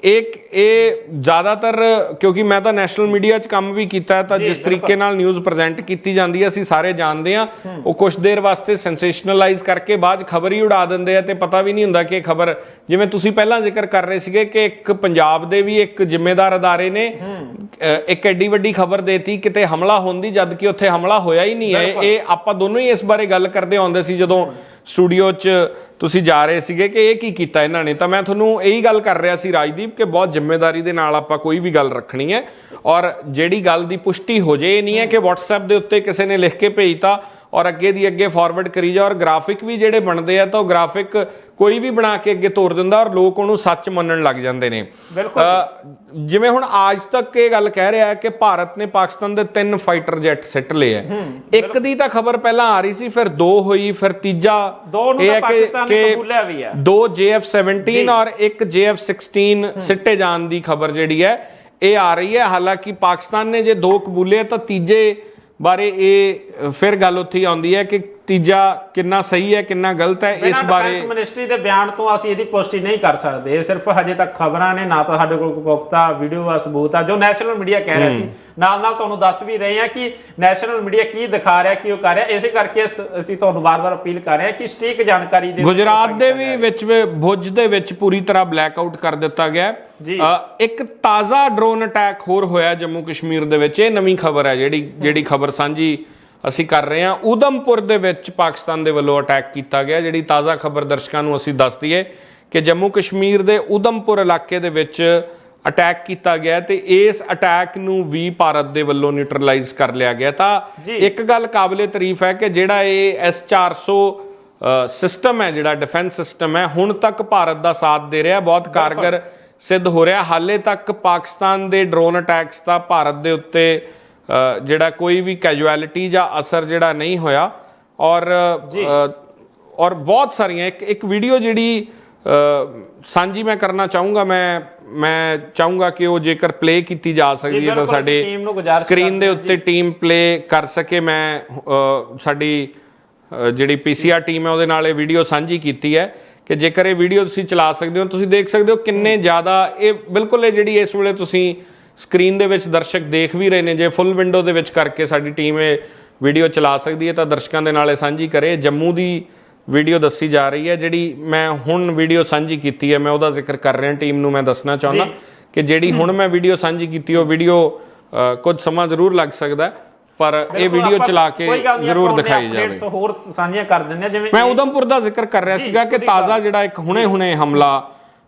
ਇੱਕ ਇਹ ਜ਼ਿਆਦਾਤਰ ਕਿਉਂਕਿ ਮੈਂ ਤਾਂ ਨੈਸ਼ਨਲ ਮੀਡੀਆ 'ਚ ਕੰਮ ਵੀ ਕੀਤਾ ਤਾਂ ਜਿਸ ਤਰੀਕੇ ਨਾਲ ਨਿਊਜ਼ ਪ੍ਰੈਜ਼ੈਂਟ ਕੀਤੀ ਜਾਂਦੀ ਹੈ ਅਸੀਂ ਸਾਰੇ ਜਾਣਦੇ ਹਾਂ। ਉਹ ਕੁਝ ਦੇਰ ਵਾਸਤੇ ਸੈਂਸੇਸ਼ਨਲਾਈਜ਼ ਕਰਕੇ ਬਾਅਦ ਖਬਰ ਹੀ ਉਡਾ ਦਿੰਦੇ ਆ ਤੇ ਪਤਾ ਵੀ ਨਹੀਂ ਹੁੰਦਾ ਕਿ ਇਹ ਖਬਰ ਜਿਵੇਂ ਤੁਸੀਂ ਪਹਿਲਾਂ ਜ਼ਿਕਰ ਕਰ ਰਹੇ ਸੀਗੇ ਕਿ ਇੱਕ ਪੰਜਾਬ ਦੇ ਵੀ ਇੱਕ ਜ਼ਿੰਮੇਦਾਰ ਅਦਾਰੇ ਨੇ ਇੱਕ ਐਡੀ ਵੱਡੀ ਖਬਰ ਦੇਤੀ ਕਿਤੇ ਹਮਲਾ ਹੋਣ ਦੀ ਜਦ ਕਿ ਉੱਥੇ ਹਮਲਾ ਹੋਇਆ ਹੀ ਨਹੀਂ ਹੈ। ਇਹ ਆਪਾਂ ਦੋਨੋਂ ਹੀ ਇਸ ਬਾਰੇ ਗੱਲ ਕਰਦੇ ਆਉਂਦੇ ਸੀ ਜਦੋਂ ਸਟੂਡੀਓ 'ਚ ਤੁਸੀਂ ਜਾ ਰਹੇ ਸੀਗੇ ਕਿ ਇਹ ਕੀ ਕੀਤਾ ਇਹਨਾਂ ਨੇ? ਤਾਂ ਮੈਂ ਤੁਹਾਨੂੰ ਇਹੀ ਗੱਲ ਕਰ ਰਿਹਾ ਸੀ ਰਾਜਦੀਪ ਕਿ ਬਹੁਤ ਜ਼ਿੰਮੇਵਾਰੀ ਦੇ ਨਾਲ ਆਪਾਂ ਕੋਈ ਵੀ ਗੱਲ ਰੱਖਣੀ ਹੈ ਔਰ ਜਿਹੜੀ ਗੱਲ ਦੀ ਪੁਸ਼ਟੀ ਹੋ ਜੇ ਇਹ ਨਹੀਂ ਹੈ ਕਿ WhatsApp ਦੇ ਉੱਤੇ ਕਿਸੇ ਨੇ ਲਿਖ ਕੇ ਭੇਜਤਾ ਔਰ ਅੱਗੇ ਦੀ ਅੱਗੇ ਫਾਰਵਰਡ ਕਰੀ ਜਾ ਔਰ ਗ੍ਰਾਫਿਕ ਵੀ ਜਿਹੜੇ ਬਣਦੇ ਆ ਤਾਂ ਉਹ ਗ੍ਰਾਫਿਕ ਕੋਈ ਵੀ ਬਣਾ ਕੇ ਅੱਗੇ ਤੋਰ ਦਿੰਦਾ ਔਰ ਲੋਕ ਉਹਨੂੰ ਸੱਚ ਮੰਨਣ ਲੱਗ ਜਾਂਦੇ ਨੇ। ਜਿਵੇਂ ਹੁਣ ਅੱਜ ਤੱਕ ਇਹ ਗੱਲ ਕਹਿ ਰਿਹਾ ਹੈ ਕਿ ਭਾਰਤ ਨੇ ਪਾਕਿਸਤਾਨ ਦੇ ਤਿੰਨ ਫਾਈਟਰ ਜੈਟ ਸਿੱਟ ਲਏ ਹੈ ਇੱਕ ਦੀ ਤਾਂ ਖਬਰ ਪਹਿਲਾਂ ਆ ਰਹੀ ਸੀ ਫਿਰ ਦੋ ਹੋਈ ਫਿਰ ਤੀਜਾ ਇਹ ਹੈ ਕਿ- ਪਾਕਿਸਤਾਨ ਨੇ ਕਿ ਕਬੂਲਿਆ ਵੀ ਹੈ। ਦੋ JF17 ਔਰ ਇੱਕ JF16 ਸਿੱਟੇ ਜਾਣ ਦੀ ਖਬਰ ਜਿਹੜੀ ਹੈ ਇਹ ਆ ਰਹੀ ਹੈ। ਹਾਲਾਂਕਿ ਪਾਕਿਸਤਾਨ ਨੇ ਜੇ ਦੋ ਕਬੂਲੇ ਤਾਂ ਤੀਜੇ ਬਾਰੇ ਇਹ ਫਿਰ ਗੱਲ ਉੱਥੇ ਹੀ ਆਉਂਦੀ ਹੈ ਕਿ ਤੀਜਾ ਕਿੰਨਾ ਸਹੀ ਹੈ ਕਿੰਨਾ ਗਲਤ ਹੈ ਇਸ ਬਾਰੇ ਡਿਫੈਂਸ ਮਿਨਿਸਟਰੀ ਦੇ ਬਿਆਨ ਤੋਂ ਅਸੀਂ ਇਹਦੀ ਪੁਸ਼ਟੀ ਨਹੀਂ ਕਰ ਸਕਦੇ। ਇਹ ਸਿਰਫ ਹਜੇ ਤੱਕ ਖਬਰਾਂ ਨੇ ਨਾ ਤਾਂ ਸਾਡੇ ਕੋਲ ਕੋਈ ਪੁਖਤਾ ਵੀਡੀਓ ਆ ਸਬੂਤ ਆ ਜੋ ਨੈਸ਼ਨਲ ਮੀਡੀਆ ਕਹਿ ਰਿਹਾ ਸੀ। ਨਾਲ ਨਾਲ ਤੁਹਾਨੂੰ ਦੱਸ ਵੀ ਰਹੇ ਹਾਂ ਕਿ ਨੈਸ਼ਨਲ ਮੀਡੀਆ ਕੀ ਦਿਖਾ ਰਿਹਾ ਕੀ ਉਹ ਕਰ ਰਿਹਾ ਇਸੇ ਕਰਕੇ ਅਸ- ਤੁਹਾਨੂੰ ਵਾਰ-ਵਾਰ ਅਪੀਲ ਕਰ ਰਹੇ ਹਾਂ ਕਿ ਸਟੀਕ ਜਾਣਕਾਰੀ ਦੇ ਗੁਜਰਾਤ ਦੇ ਵੀ ਵਿੱਚ ਭੁਜ ਦੇ ਵਿੱਚ ਪੂਰੀ ਤਰ੍ਹਾਂ ਬਲੈਕਆਊਟ ਕਰ ਦਿੱਤਾ ਗਿਆ ਇੱਕ ਤਾਜ਼ਾ ਡਰੋਨ ਅਟੈਕ ਹੋਰ ਹੋਇਆ ਜੰਮੂ ਕਸ਼ਮੀਰ ਦੇ ਵਿੱਚ ਇਹ ਨਵੀਂ ਖਬਰ ਹੈ ਜਿਹੜੀ ਜਿਹੜੀ ਖਬਰ ਸਾਂਝੀ ਅਸੀਂ ਕਰ ਰਹੇ ਹਾਂ। ਉਦਮਪੁਰ ਦੇ ਵਿੱਚ ਪਾਕਿਸਤਾਨ ਦੇ ਵੱਲੋਂ ਅਟੈਕ ਕੀਤਾ ਗਿਆ ਜਿਹੜੀ ਤਾਜ਼ਾ ਖਬਰ ਦਰਸ਼ਕਾਂ ਨੂੰ ਅਸੀਂ ਦੱਸ ਦਈਏ ਕਿ ਜੰਮੂ ਕਸ਼ਮੀਰ ਦੇ ਉਦਮਪੁਰ ਇਲਾਕੇ ਦੇ ਵਿੱਚ ਅਟੈਕ ਕੀਤਾ ਗਿਆ ਤੇ ਇਸ ਅਟੈਕ ਨੂੰ ਵੀ ਭਾਰਤ ਦੇ ਵੱਲੋਂ ਨਿਊਟਰਲਾਈਜ਼ ਕਰ ਲਿਆ ਗਿਆ। ਤਾਂ। ਇੱਕ ਗੱਲ ਕਾਬਲੇ ਤਾਰੀਫ ਹੈ ਕਿ ਜਿਹੜਾ ਇਹ S400 ਸਿਸਟਮ ਹੈ ਜਿਹੜਾ ਡਿਫੈਂਸ ਸਿਸਟਮ ਹੈ ਹੁਣ ਤੱਕ ਭਾਰਤ ਦਾ ਸਾਥ ਦੇ ਰਿਹਾ। ਬਹੁਤ ਕਾਰਗਰ ਸਿੱਧ ਹੋ ਰਿਹਾ। ਹਾਲੇ ਤੱਕ ਪਾਕਿਸਤਾਨ ਦੇ ਡਰੋਨ ਅਟੈਕਸ ਦਾ ਭਾਰਤ ਦੇ ਉੱਤੇ ਜਿਹੜਾ ਕੋਈ ਵੀ ਕੈਜੁਅਲਿਟੀ ਜਾਂ ਅਸਰ ਜਿਹੜਾ ਨਹੀਂ ਹੋਇਆ। ਔਰ ਔਰ ਬਹੁਤ ਸਾਰੀਆਂ ਇੱਕ ਇੱਕ ਵੀਡੀਓ ਜਿਹੜੀ ਸਾਂਝੀ ਮੈਂ ਕਰਨਾ ਚਾਹੂੰਗਾ ਮੈਂ ਮੈਂ ਚਾਹੂੰਗਾ ਕਿ ਉਹ ਜੇਕਰ ਪਲੇ ਕੀਤੀ ਜਾ ਸਕਦੀ ਹੈ ਤਾਂ ਸਾਡੇ ਸਕਰੀਨ ਦੇ ਉੱਤੇ ਟੀਮ ਪਲੇ ਕਰ ਸਕੇ। ਮੈਂ ਸਾਡੀ ਜਿਹੜੀ ਪੀਸੀਆਰ ਟੀਮ ਹੈ ਉਹਦੇ ਨਾਲ ਇਹ ਵੀਡੀਓ ਸਾਂਝੀ ਕੀਤੀ ਹੈ ਕਿ ਜੇਕਰ ਇਹ ਵੀਡੀਓ ਤੁਸੀਂ ਚਲਾ ਸਕਦੇ ਹੋ ਤੁਸੀਂ ਦੇਖ ਸਕਦੇ ਹੋ ਕਿੰਨੇ ਜ਼ਿਆਦਾ ਇਹ ਬਿਲਕੁਲ ਇਹ ਜਿਹੜੀ ਇਸ ਵੇਲੇ ਤੁਸੀਂ ਸਕਰੀਨ ਦੇ ਵਿੱਚ ਦਰਸ਼ਕ ਦੇਖ ਵੀ ਰਹੇ ਨੇ ਜੇ ਫੁੱਲ ਵਿੰਡੋ ਦੇ ਵਿੱਚ ਕਰਕੇ ਸਾਡੀ ਟੀਮ ਇਹ ਵੀਡੀਓ ਚਲਾ ਸਕਦੀ ਹੈ ਤਾਂ ਦਰਸ਼ਕਾਂ ਦੇ ਨਾਲ ਇਹ ਸਾਂਝੀ ਕਰੇ। ਜੰਮੂ ਦੀ ਵੀਡੀਓ ਦੱਸੀ ਜਾ ਰਹੀ ਹੈ ਜਿਹੜੀ ਮੈਂ ਹੁਣ ਵੀਡੀਓ ਸਾਂਝੀ ਕੀਤੀ ਹੈ ਮੈਂ ਉਹਦਾ ਜ਼ਿਕਰ ਕਰ ਰਿਹਾ ਟੀਮ ਨੂੰ ਮੈਂ ਦੱਸਣਾ ਚਾਹੁੰਦਾ ਕਿ ਜਿਹੜੀ ਹੁਣ ਮੈਂ ਵੀਡੀਓ ਸਾਂਝੀ ਕੀਤੀ ਉਹ ਵੀਡੀਓ ਕੁਝ ਸਮਾਂ ਜ਼ਰੂਰ ਲੱਗ ਸਕਦਾ ਪਰ ਇਹ ਵੀਡੀਓ ਚਲਾ ਕੇ ਜ਼ਰੂਰ ਦਿਖਾਈ ਜਾਵੇ। ਹੋਰ ਸਾਂਝੀਆਂ ਕਰ ਦਿੰਦੇ ਹਾਂ ਜਿਵੇਂ ਮੈਂ ਉਦਮਪੁਰ ਦਾ ਜ਼ਿਕਰ ਕਰ ਰਿਹਾ ਸੀਗਾ ਕਿ ਤਾਜ਼ਾ ਜਿਹੜਾ ਇੱਕ ਹੁਣੇ-ਹੁਣੇ ਹਮਲਾ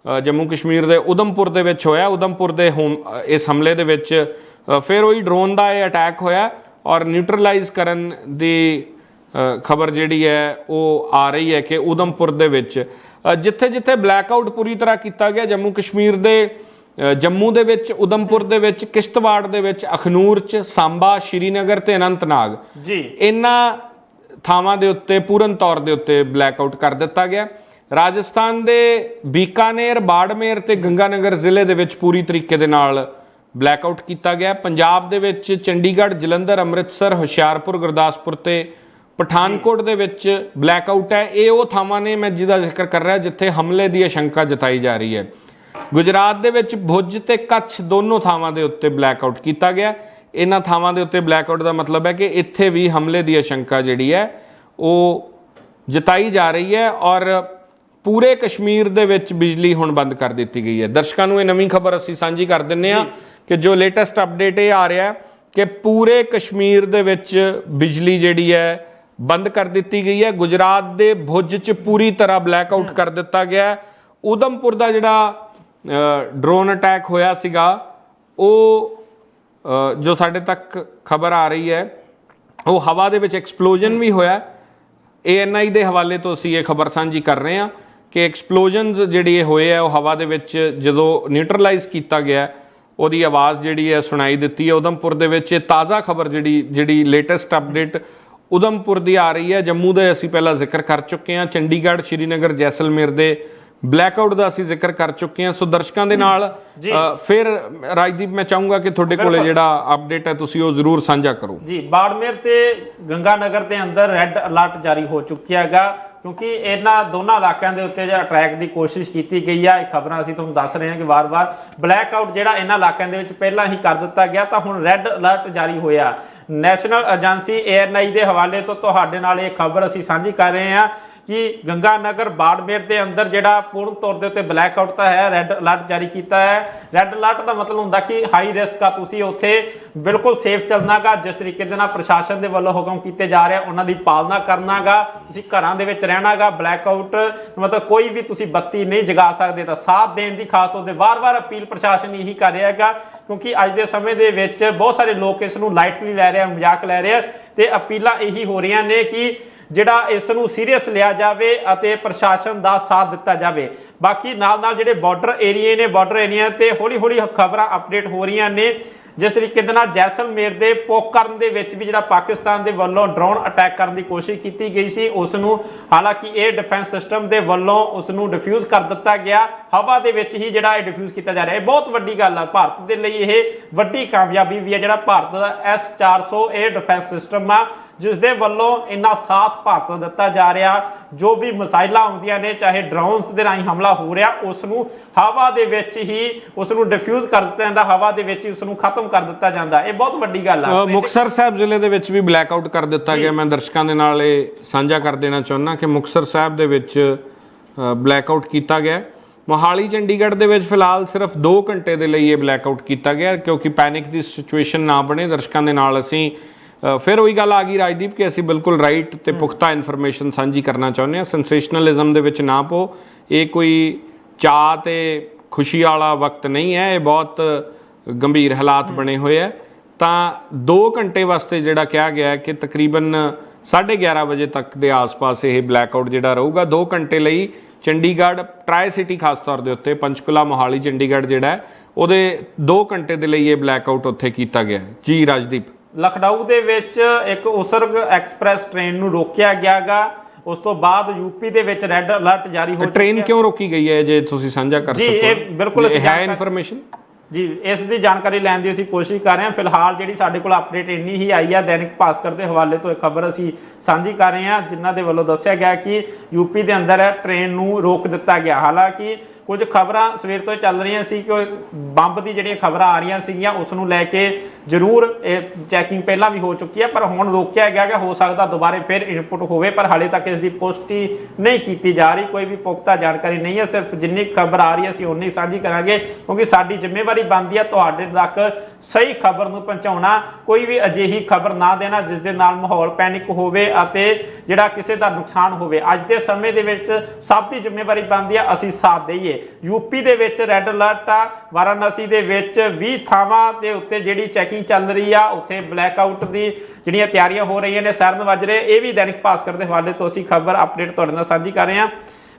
ਜੰਮੂ ਕਸ਼ਮੀਰ ਦੇ ਉਦਮਪੁਰ ਦੇ ਵਿੱਚ ਹੋਇਆ। ਉਦਮਪੁਰ ਦੇ ਹੋਮ ਇਸ ਹਮਲੇ ਦੇ ਵਿੱਚ ਫਿਰ ਉਹੀ ਡਰੋਨ ਦਾ ਇਹ ਅਟੈਕ ਹੋਇਆ ਔਰ ਨਿਊਟਰਲਾਈਜ਼ ਕਰਨ ਦੀ ਖਬਰ ਜਿਹੜੀ ਹੈ ਉਹ ਆ ਰਹੀ ਹੈ ਕਿ ਉਦਮਪੁਰ ਦੇ ਵਿੱਚ ਜਿੱਥੇ ਜਿੱਥੇ ਬਲੈਕਆਊਟ ਪੂਰੀ ਤਰ੍ਹਾਂ ਕੀਤਾ ਗਿਆ ਜੰਮੂ ਕਸ਼ਮੀਰ ਦੇ ਜੰਮੂ ਦੇ ਵਿੱਚ ਉਦਮਪੁਰ ਦੇ ਵਿੱਚ ਕਿਸ਼ਤਵਾੜ ਦੇ ਵਿੱਚ ਅਖਨੂਰ ਚ ਸਾਂਬਾ ਸ਼੍ਰੀਨਗਰ ਤੇ ਅਨੰਤਨਾਗ। ਜੀ। ਇਹਨਾਂ ਥਾਵਾਂ ਦੇ ਉੱਤੇ ਪੂਰਨ ਤੌਰ ਦੇ ਉੱਤੇ ਬਲੈਕਆਊਟ ਕਰ ਦਿੱਤਾ ਗਿਆ। ਰਾਜਸਥਾਨ ਦੇ ਬੀਕਾਨੇਰ, ਬਾੜਮੇਰ ਤੇ ਗੰਗਾਨਗਰ ਜ਼ਿਲ੍ਹੇ ਦੇ ਵਿੱਚ ਪੂਰੀ ਤਰੀਕੇ ਦੇ ਨਾਲ ਬਲੈਕਆਊਟ ਕੀਤਾ ਗਿਆ। ਪੰਜਾਬ ਦੇ ਵਿੱਚ ਚੰਡੀਗੜ੍ਹ, ਜਲੰਧਰ, ਅੰਮ੍ਰਿਤਸਰ, ਹੁਸ਼ਿਆਰਪੁਰ, ਗੁਰਦਾਸਪੁਰ ਤੇ ਪਠਾਨਕੋਟ ਦੇ ਵਿੱਚ ਬਲੈਕਆਊਟ ਹੈ। ਇਹ ਉਹ ਥਾਵਾਂ ਨੇ ਮੈਂ ਜਿਹਦਾ ਜ਼ਿਕਰ ਕਰ ਰਿਹਾ, ਜਿੱਥੇ ਹਮਲੇ ਦੀ ਆਸ਼ੰਕਾ ਜਤਾਈ ਜਾ ਰਹੀ ਹੈ। ਗੁਜਰਾਤ ਦੇ ਵਿੱਚ ਭੁਜ ਤੇ ਕੱਛ ਦੋਨੋਂ ਥਾਵਾਂ ਦੇ ਉੱਤੇ ਬਲੈਕਆਊਟ ਕੀਤਾ ਗਿਆ। ਇਹਨਾਂ ਥਾਵਾਂ ਦੇ ਉੱਤੇ ਬਲੈਕਆਊਟ ਦਾ ਮਤਲਬ ਹੈ ਕਿ ਇੱਥੇ ਵੀ ਹਮਲੇ ਦੀ ਆਸ਼ੰਕਾ ਜਿਹੜੀ ਹੈ, ਉਹ ਜਤਾਈ ਜਾ ਰਹੀ ਹੈ ਔਰ ਪੂਰੇ ਕਸ਼ਮੀਰ ਦੇ ਵਿੱਚ ਬਿਜਲੀ ਹੁਣ ਬੰਦ ਕਰ ਦਿੱਤੀ ਗਈ ਹੈ। ਦਰਸ਼ਕਾਂ ਨੂੰ ਇਹ ਨਵੀਂ ਖਬਰ ਅਸੀਂ ਸਾਂਝੀ ਕਰ ਦਿੰਨੇ ਆ ਕਿ ਜੋ ਲੇਟੈਸਟ ਅਪਡੇਟ ਇਹ ਆ ਰਿਹਾ ਕਿ ਪੂਰੇ ਕਸ਼ਮੀਰ ਦੇ ਵਿੱਚ ਬਿਜਲੀ ਜਿਹੜੀ ਹੈ ਬੰਦ ਕਰ ਦਿੱਤੀ ਗਈ ਹੈ। ਗੁਜਰਾਤ ਦੇ ਭੁਜ 'ਚ ਪੂਰੀ ਤਰ੍ਹਾਂ ਬਲੈਕ ਆਊਟ ਕਰ ਦਿੱਤਾ ਗਿਆ ਹੈ। ਉਦਮਪੁਰ ਦਾ ਜਿਹੜਾ ਡਰੋਨ ਅਟੈਕ ਹੋਇਆ ਸੀਗਾ, ਉਹ ਜੋ ਸਾਡੇ ਤੱਕ ਖਬਰ ਆ ਰਹੀ ਹੈ, ਉਹ ਹਵਾ ਦੇ ਵਿੱਚ ਐਕਸਪਲੋਜਨ ਵੀ ਹੋਇਆ ਏਐਨਆਈ ਦੇ ਹਵਾਲੇ ਤੋਂ ਅਸੀਂ ਇਹ ਖਬਰ ਸਾਂਝੀ ਕਰ ਰਹੇ ਹਾਂ। ਕਿ ਐਕਸਪਲੋਜਨਸ ਜਿਹੜੀ ਇਹ ਹੋਏ ਆ ਉਹ ਹਵਾ ਦੇ ਵਿੱਚ ਜਦੋਂ ਨਿਊਟਰਲਾਈਜ਼ ਕੀਤਾ ਗਿਆ ਉਹਦੀ ਆਵਾਜ਼ ਜਿਹੜੀ ਹੈ ਸੁਣਾਈ ਦਿੱਤੀ ਹੈ। ਉਦਮਪੁਰ ਦੇ ਵਿੱਚ ਇਹ ਤਾਜ਼ਾ ਖਬਰ ਜਿਹੜੀ ਜਿਹੜੀ ਲੇਟੈਸਟ ਅਪਡੇਟ ਉਦਮਪੁਰ ਦੀ ਆ ਰਹੀ ਹੈ। ਜੰਮੂ ਦੇ ਅਸੀਂ ਪਹਿਲਾਂ ਜ਼ਿਕਰ ਕਰ ਚੁੱਕੇ ਹਾਂ। ਚੰਡੀਗੜ੍ਹ ਸ਼੍ਰੀਨਗਰ ਜੈਸਲਮੇਰ ਦੇ ਬਲੈਕਆਊਟ ਦਾ ਅਸੀਂ ਜ਼ਿਕਰ ਕਰ ਚੁੱਕੇ ਹਾਂ। ਸੋ ਦਰਸ਼ਕਾਂ ਦੇ ਨਾਲ ਫਿਰ ਰਾਜਦੀਪ ਮੈਂ ਚਾਹੂੰਗਾ ਕਿ ਤੁਹਾਡੇ ਕੋਲੇ ਜਿਹੜਾ ਅਪਡੇਟ ਹੈ ਤੁਸੀਂ ਉਹ ਜ਼ਰੂਰ ਸਾਂਝਾ ਕਰੋ। ਜੀ ਬਾੜਮੇਰ ਤੇ ਗੰਗਾਨਗਰ ਦੇ ਅੰਦਰ ਰੈੱਡ ਅਲਰਟ ਜਾਰੀ ਹੋ ਚੁੱਕਿਆ ਹੈਗਾ। ਕਿਉਂਕਿ ਇਹਨਾਂ ਦੋਨਾਂ ਇਲਾਕਿਆਂ ਦੇ ਉੱਤੇ ਜਿਹੜਾ ਅਟੈਕ ਦੀ ਕੋਸ਼ਿਸ਼ ਕੀਤੀ ਗਈ ਆ, ਇਹ ਖਬਰਾਂ ਅਸੀਂ ਤੁਹਾਨੂੰ ਦੱਸ ਰਹੇ ਹਾਂ ਕਿ ਵਾਰ-ਵਾਰ ਬਲੈਕ ਆਊਟ ਜਿਹੜਾ ਇਹਨਾਂ ਇਲਾਕਿਆਂ ਦੇ ਵਿੱਚ ਪਹਿਲਾਂ ਹੀ ਕਰ ਦਿੱਤਾ ਗਿਆ ਤਾਂ ਹੁਣ ਰੈੱਡ ਅਲਰਟ ਜਾਰੀ ਹੋਇਆ। ਨੈਸ਼ਨਲ ਏਜੰਸੀ ਏਐਨਆਈ ਦੇ ਹਵਾਲੇ ਤੋਂ ਤੁਹਾਡੇ ਨਾਲ ਇਹ ਖਬਰ ਅਸੀਂ ਸਾਂਝੀ ਕਰ ਰਹੇ ਹਾਂ ਕਿ ਗੰਗਾਨਗਰ ਬਾੜਮੇਰ ਦੇ ਅੰਦਰ ਜਿਹੜਾ ਪੂਰਨ ਤੌਰ ਦੇ ਉੱਤੇ ਬਲੈਕ ਆਊਟ ਦਾ ਹੈ ਰੈੱਡ ਅਲਰਟ ਜਾਰੀ ਕੀਤਾ ਹੈ। ਰੈੱਡ ਅਲਰਟ ਦਾ ਮਤਲਬ ਹੁੰਦਾ ਕਿ ਹਾਈ ਰਿਸਕ ਆ, ਤੁਸੀਂ ਉੱਥੇ ਬਿਲਕੁਲ ਸੇਫ ਚੱਲਣਾਗਾ, ਜਿਸ ਤਰੀਕੇ ਦੇ ਨਾਲ ਪ੍ਰਸ਼ਾਸਨ ਦੇ ਵੱਲੋਂ ਹੁਕਮ ਕੀਤੇ ਜਾ ਰਹੇ ਉਹਨਾਂ ਦੀ ਪਾਲਣਾ ਕਰਨਾਗਾ, ਤੁਸੀਂ ਘਰਾਂ ਦੇ ਵਿੱਚ ਰਹਿਣਾਗਾ ਬਲੈਕ ਆਊਟ ਮਤਲਬ ਕੋਈ ਵੀ ਤੁਸੀਂ ਬੱਤੀ ਨਹੀਂ ਜਗਾ ਸਕਦੇ, ਤਾਂ ਸਾਥ ਦੇਣ ਦੀ ਖਾਸ ਤੌਰ ਤੇ ਵਾਰ-ਵਾਰ ਅਪੀਲ ਪ੍ਰਸ਼ਾਸਨ ਇਹੀ ਕਰ ਰਿਹਾ ਹੈਗਾ, ਕਿਉਂਕਿ ਅੱਜ ਦੇ ਸਮੇਂ ਦੇ ਵਿੱਚ ਬਹੁਤ ਸਾਰੇ ਲੋਕ ਇਸ ਨੂੰ ਲਾਈਟਲੀ ਲੈ ਰਹੇ ਆ ਮਜ਼ਾਕ ਲੈ ਰਹੇ ਆ, ਤੇ ਅਪੀਲਾਂ ਇਹੀ ਹੋ ਰਹੀਆਂ ਨੇ ਕਿ ਜਿਹੜਾ ਇਸ ਨੂੰ ਸੀਰੀਅਸ ਲਿਆ ਜਾਵੇ ਅਤੇ ਪ੍ਰਸ਼ਾਸਨ ਦਾ ਸਾਥ ਦਿੱਤਾ ਜਾਵੇ। ਬਾਕੀ ਨਾਲ ਨਾਲ ਜਿਹੜੇ ਬਾਰਡਰ ਏਰੀਏ ਨੇ ਬਾਰਡਰ ਏਰੀਆ ਤੇ ਹੌਲੀ ਹੌਲੀ ਖਬਰਾਂ ਅਪਡੇਟ ਹੋ ਰਹੀਆਂ ਨੇ। ਜਿਸ ਤਰੀਕੇ ਦੇ ਨਾਲ ਜੈਸਲਮੇਰ ਦੇ ਪੋਕਰਨ ਦੇ ਵਿੱਚ ਵੀ ਜਿਹੜਾ ਪਾਕਿਸਤਾਨ ਦੇ ਵੱਲੋਂ ਡਰੋਨ ਅਟੈਕ ਕਰਨ ਦੀ ਕੋਸ਼ਿਸ਼ ਕੀਤੀ ਗਈ ਸੀ ਉਸ ਨੂੰ ਹਾਲਾਂਕਿ ਇਹ ਡਿਫੈਂਸ ਸਿਸਟਮ ਦੇ ਵੱਲੋਂ ਉਸ ਨੂੰ ਡਿਫਿਊਜ਼ ਕਰ ਦਿੱਤਾ ਗਿਆ। ਹਵਾ ਦੇ ਵਿੱਚ ਹੀ ਜਿਹੜਾ ਇਹ ਡਿਫਿਊਜ਼ ਕੀਤਾ ਜਾ ਰਿਹਾ। ਇਹ ਬਹੁਤ ਵੱਡੀ ਗੱਲ ਆ। ਭਾਰਤ ਦੇ ਲਈ ਇਹ ਵੱਡੀ ਕਾਮਯਾਬੀ ਵੀ ਹੈ ਜਿਹੜਾ ਭਾਰਤ ਦਾ S400 ਇਹ ਡਿਫੈਂਸ ਸਿਸਟਮ ਆ ਜਿਸ ਦੇ ਵੱਲੋਂ ਇੰਨਾ ਸਾਥ ਭਾਰਤ ਨੂੰ ਦਿੱਤਾ ਜਾ ਰਿਹਾ। ਜੋ ਵੀ ਮਿਸਾਈਲਾਂ ਆਉਂਦੀਆਂ ਨੇ, ਚਾਹੇ ਡਰੋਨਸ ਦੇ ਰਾਹੀਂ ਹਮਲਾ ਹੋ ਰਿਹਾ ਉਸ ਨੂੰ ਹਵਾ ਦੇ ਵਿੱਚ ਹੀ ਉਸ ਨੂੰ ਡਿਫਿਊਜ਼ ਕਰ ਦਿੱਤਾ ਜਾਂਦਾ। ਹਵਾ ਦੇ ਵਿੱਚ ਹੀ ਉਸ ਨੂੰ ਖਤਮ ਕਰ ਦਿੱਤਾ ਜਾਂਦਾ। ਇਹ ਬਹੁਤ ਵੱਡੀ ਗੱਲ ਆ। ਅ, ਮੁਕਤਸਰ ਸਾਹਿਬ ਜ਼ਿਲ੍ਹੇ ਦੇ ਵਿੱਚ ਵੀ ਬਲੈਕ ਆਊਟ ਕਰ ਦਿੱਤਾ ਗਿਆ। ਮੈਂ ਦਰਸ਼ਕਾਂ ਦੇ ਨਾਲ ਇਹ ਸਾਂਝਾ ਕਰ ਦੇਣਾ ਚਾਹੁੰਦਾ ਕਿ ਮੁਕਤਸਰ ਸਾਹਿਬ ਦੇ ਵਿੱਚ ਬਲੈਕ ਆਊਟ ਕੀਤਾ ਗਿਆ। ਮੋਹਾਲੀ ਚੰਡੀਗੜ੍ਹ ਦੇ ਵਿੱਚ ਫਿਲਹਾਲ ਸਿਰਫ 2 ਘੰਟੇ ਦੇ ਲਈ ਇਹ ਬਲੈਕ ਆਊਟ ਕੀਤਾ ਗਿਆ ਕਿਉਂਕਿ ਪੈਨਿਕ ਦੀ ਸਿਚੁਏਸ਼ਨ ਨਾ ਬਣੇ। ਦਰਸ਼ਕਾਂ ਦੇ ਨਾਲ ਅਸੀਂ ਫਿਰ ਉਹੀ ਗੱਲ ਆ ਗਈ ਰਾਜਦੀਪ ਕਿ ਅਸੀਂ ਬਿਲਕੁਲ ਰਾਈਟ ਤੇ ਪੁਖਤਾ ਇਨਫੋਰਮੇਸ਼ਨ ਸਾਂਝੀ ਕਰਨਾ ਚਾਹੁੰਦੇ ਹਾਂ। ਸੈਂਸੇਸ਼ਨਲਿਜ਼ਮ ਦੇ ਵਿੱਚ ਨਾ ਪੋ ਇਹ ਕੋਈ ਚਾਹ ਤੇ ਖੁਸ਼ੀ ਵਾਲਾ ਵਕਤ ਨਹੀਂ ਹੈ। ਇਹ ਬਹੁਤ ਗੰਭੀਰ ਹਾਲਾਤ ਬਣੇ ਹੋਏ ਹੈ ਤਾਂ 2 ਘੰਟੇ ਵਾਸਤੇ ਜਿਹੜਾ ਕਿਹਾ ਗਿਆ ਕਿ ਤਕਰੀਬਨ 11:30 ਵਜੇ ਤੱਕ ਦੇ ਆਸ-ਪਾਸ ਇਹ ਬਲੈਕ ਆਊਟ ਜਿਹੜਾ ਰਹੂਗਾ। 2 ਘੰਟੇ ਲਈ ਚੰਡੀਗੜ੍ਹ ਟਰਾਈ ਸਿਟੀ ਖਾਸ ਤੌਰ ਦੇ ਉੱਤੇ ਪੰਚਕੁਲਾ ਮੋਹਾਲੀ ਚੰਡੀਗੜ੍ਹ ਜਿਹੜਾ ਉਹਦੇ 2 ਘੰਟੇ ਦੇ ਲਈ ਇਹ ਬਲੈਕ ਆਊਟ ਉੱਥੇ ਕੀਤਾ ਗਿਆ। ਜੀ ਰਾਜਦੀਪ। ਲਖਨਊ ਦੇ ਵਿੱਚ ਇੱਕ ਉਸਰਗ ਐਕਸਪ੍ਰੈਸ ਟ੍ਰੇਨ ਨੂੰ ਰੋਕਿਆ ਗਿਆਗਾ। ਉਸ ਤੋਂ ਬਾਅਦ ਯੂਪੀ ਦੇ ਵਿੱਚ ਰੈੱਡ ਅਲਰਟ ਜਾਰੀ ਹੋ ਟ੍ਰੇਨ ਕਿਉਂ ਰੋਕੀ ਗਈ ਹੈ ਜੇ ਤੁਸੀਂ ਸਾਂਝਾ ਕਰ ਜੀ, ਸਕੋ? ਇਹ ਬਿਲਕੁਲ ਹੈ ਇਨਫੋਰਮੇਸ਼ਨ ਜੀ, ਇਸ ਦੀ ਜਾਣਕਾਰੀ ਲੈਣ ਦੀ ਅਸੀਂ ਕੋਸ਼ਿਸ਼ ਕਰ ਰਹੇ ਹਾਂ। ਫਿਲਹਾਲ ਜਿਹੜੀ ਸਾਡੇ ਕੋਲ ਅਪਡੇਟ ਇੰਨੀ ਹੀ ਆਈ ਹੈ ਦੈਨਿਕ ਭਾਸਕਰ ਦੇ ਹਵਾਲੇ ਤੋਂ ਇਹ ਖਬਰ ਅਸੀਂ ਸਾਂਝੀ ਕਰ ਰਹੇ ਹਾਂ, ਜਿਨ੍ਹਾਂ ਦੇ ਵੱਲੋਂ ਦੱਸਿਆ ਗਿਆ ਕਿ ਯੂਪੀ ਦੇ ਅੰਦਰ ਟ੍ਰੇਨ ਨੂੰ ਰੋਕ ਦਿੱਤਾ ਗਿਆ। ਹਾਲਾਂਕਿ ਕੁਝ ਖਬਰਾਂ ਸਵੇਰ ਤੋਂ ਚੱਲ ਰਹੀਆਂ ਸੀ ਕਿ ਬੰਬ ਦੀ ਜਿਹੜੀਆਂ ਖਬਰਾਂ ਆ ਰਹੀਆਂ ਸੀਗੀਆਂ, ਉਸ ਨੂੰ ਲੈ ਕੇ ਜ਼ਰੂਰ ਇਹ ਚੈਕਿੰਗ ਪਹਿਲਾਂ ਵੀ ਹੋ ਚੁੱਕੀ ਹੈ, ਪਰ ਹੁਣ ਰੋਕਿਆ ਗਿਆ ਕਿ ਹੋ ਸਕਦਾ ਦੁਬਾਰੇ ਫਿਰ ਇਨਪੁਟ ਹੋਵੇ, ਪਰ ਹਾਲੇ ਤੱਕ ਇਸ ਦੀ ਪੁਸ਼ਟੀ ਨਹੀਂ ਕੀਤੀ ਜਾ ਰਹੀ, ਕੋਈ ਵੀ ਪੁਖਤਾ ਜਾਣਕਾਰੀ ਨਹੀਂ ਹੈ, ਸਿਰਫ ਜਿੰਨੀ ਖਬਰ ਆ ਰਹੀ ਹੈ ਅਸੀਂ ਉਨੀ ਸਾਂਝੀ ਕਰਾਂਗੇ, ਕਿਉਂਕਿ ਸਾਡੀ ਜ਼ਿੰਮੇਵਾਰੀ ਬਣਦੀ ਹੈ ਤੁਹਾਡੇ ਤੱਕ ਸਹੀ ਖਬਰ ਨੂੰ ਪਹੁੰਚਾਉਣਾ, ਕੋਈ ਵੀ ਅਜਿਹੀ ਖਬਰ ਨਾ ਦੇਣਾ ਜਿਸ ਦੇ ਨਾਲ ਮਾਹੌਲ ਪੈਨਿਕ ਹੋਵੇ ਅਤੇ ਜਿਹੜਾ ਕਿਸੇ ਦਾ ਨੁਕਸਾਨ ਹੋਵੇ। ਅੱਜ ਦੇ ਸਮੇਂ ਦੇ ਵਿੱਚ ਸਭ ਦੀ ਜ਼ਿੰਮੇਵਾਰੀ ਬਣਦੀ ਹੈ, ਅਸੀਂ ਸਾਥ ਦੇਈਏ। ਯੂਪੀ ਦੇ ਵਿੱਚ ਰੈੱਡ ਅਲਰਟ ਆ, ਵਾਰਾਣਸੀ ਦੇ ਵਿੱਚ 20 ਥਾਵਾਂ ਦੇ ਉੱਤੇ ਜਿਹੜੀ ਚੈਕਿੰਗ ਚੱਲ ਰਹੀ ਆ, ਉੱਥੇ ਬਲੈਕ ਆਊਟ ਦੀ ਜਿਹੜੀਆਂ ਤਿਆਰੀਆਂ ਹੋ ਰਹੀਆਂ ਨੇ, ਸਰਨ ਵੱਜ ਰਹੇ, ਇਹ ਵੀ ਦੈਨਿਕ ਭਾਸਕਰ ਦੇ ਹਵਾਲੇ ਤੋਂ ਅਸੀਂ ਖਬਰ ਅਪਡੇਟ ਤੁਹਾਡੇ ਨਾਲ ਸਾਂਝੀ ਕਰ ਰਹੇ ਹਾਂ।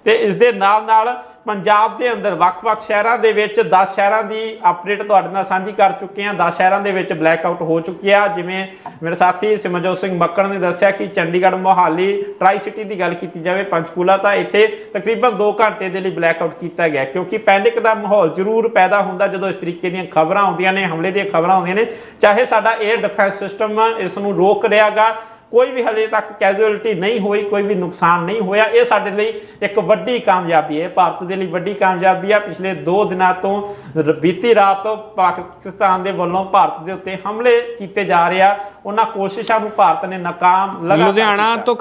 ਤੇ ਇਸ ਦੇ ਨਾਲ ਨਾਲ ਪੰਜਾਬ ਦੇ ਅੰਦਰ ਵੱਖ-ਵੱਖ ਸ਼ਹਿਰਾਂ ਦੇ ਵਿੱਚ 10 ਸ਼ਹਿਰਾਂ ਦੀ ਅਪਡੇਟ ਤੁਹਾਡੇ ਨਾਲ ਸਾਂਝੀ ਕਰ ਚੁੱਕੇ ਹਾਂ। 10 ਸ਼ਹਿਰਾਂ ਦੇ ਵਿੱਚ ਬਲੈਕ ਆਊਟ ਹੋ ਚੁੱਕਿਆ। ਜਿਵੇਂ ਮੇਰੇ ਸਾਥੀ ਸਿਮਰਜੋਤ ਸਿੰਘ ਮੱਕੜ ਨੇ ਦੱਸਿਆ ਕਿ ਚੰਡੀਗੜ੍ਹ, ਮੋਹਾਲੀ ਟਰਾਈ ਸਿਟੀ ਦੀ ਗੱਲ ਕੀਤੀ ਜਾਵੇ, ਪੰਚਕੂਲਾ, ਤਾਂ ਇੱਥੇ ਤਕਰੀਬਨ 2 ਘੰਟੇ ਦੇ ਲਈ ਬਲੈਕ ਆਊਟ ਕੀਤਾ ਗਿਆ। ਕਿਉਂਕਿ ਪੈਨਿਕ ਦਾ ਮਾਹੌਲ ਜ਼ਰੂਰ ਪੈਦਾ ਹੁੰਦਾ ਜਦੋਂ ਇਸ ਤਰੀਕੇ ਦੀਆਂ ਖਬਰਾਂ ਆਉਂਦੀਆਂ ਨੇ, ਹਮਲੇ ਦੀਆਂ ਖਬਰਾਂ ਆਉਂਦੀਆਂ ਨੇ। ਚਾਹੇ ਸਾਡਾ 에ਅਰ ਡਿਫੈਂਸ ਸਿਸਟਮ ਇਸ ਨੂੰ ਰੋਕ ਰਿਹਾਗਾ ਕੋਈ ਵੀ ਹਲੇ ਤੱਕ ਕੈਜੂਅਲਟੀ ਨਹੀਂ ਹੋਈ ਕੋਈ ਵੀ ਨੁਕਸਾਨ ਨਹੀਂ ਹੋਇਆ ਇਹ ਸਾਡੇ ਲਈ ਇੱਕ ਵੱਡੀ ਕਾਮਯਾਬੀ ਹੈ। ਭਾਰਤ ਦੇ ਲਈ ਵੱਡੀ ਕਾਮਯਾਬੀ ਆ। ਪਿਛਲੇ 2 ਦਿਨਾਂ ਤੋਂ ਬੀਤੀ ਰਾਤ ਤੋਂ ਪਾਕਿਸਤਾਨ ਦੇ ਵੱਲੋਂ ਭਾਰਤ ਦੇ ਉੱਤੇ ਹਮਲੇ ਕੀਤੇ ਜਾ ਰਹੇ ਆ। ਉਹਨਾਂ ਕੋਸ਼ਿਸ਼ਾਂ ਨੂੰ ਭਾਰਤ ਨੇ ਨਾਕਾਮ ਲਗਾਤਾਰ ਲੁਧਿਆਣਾ। ਤੋਂ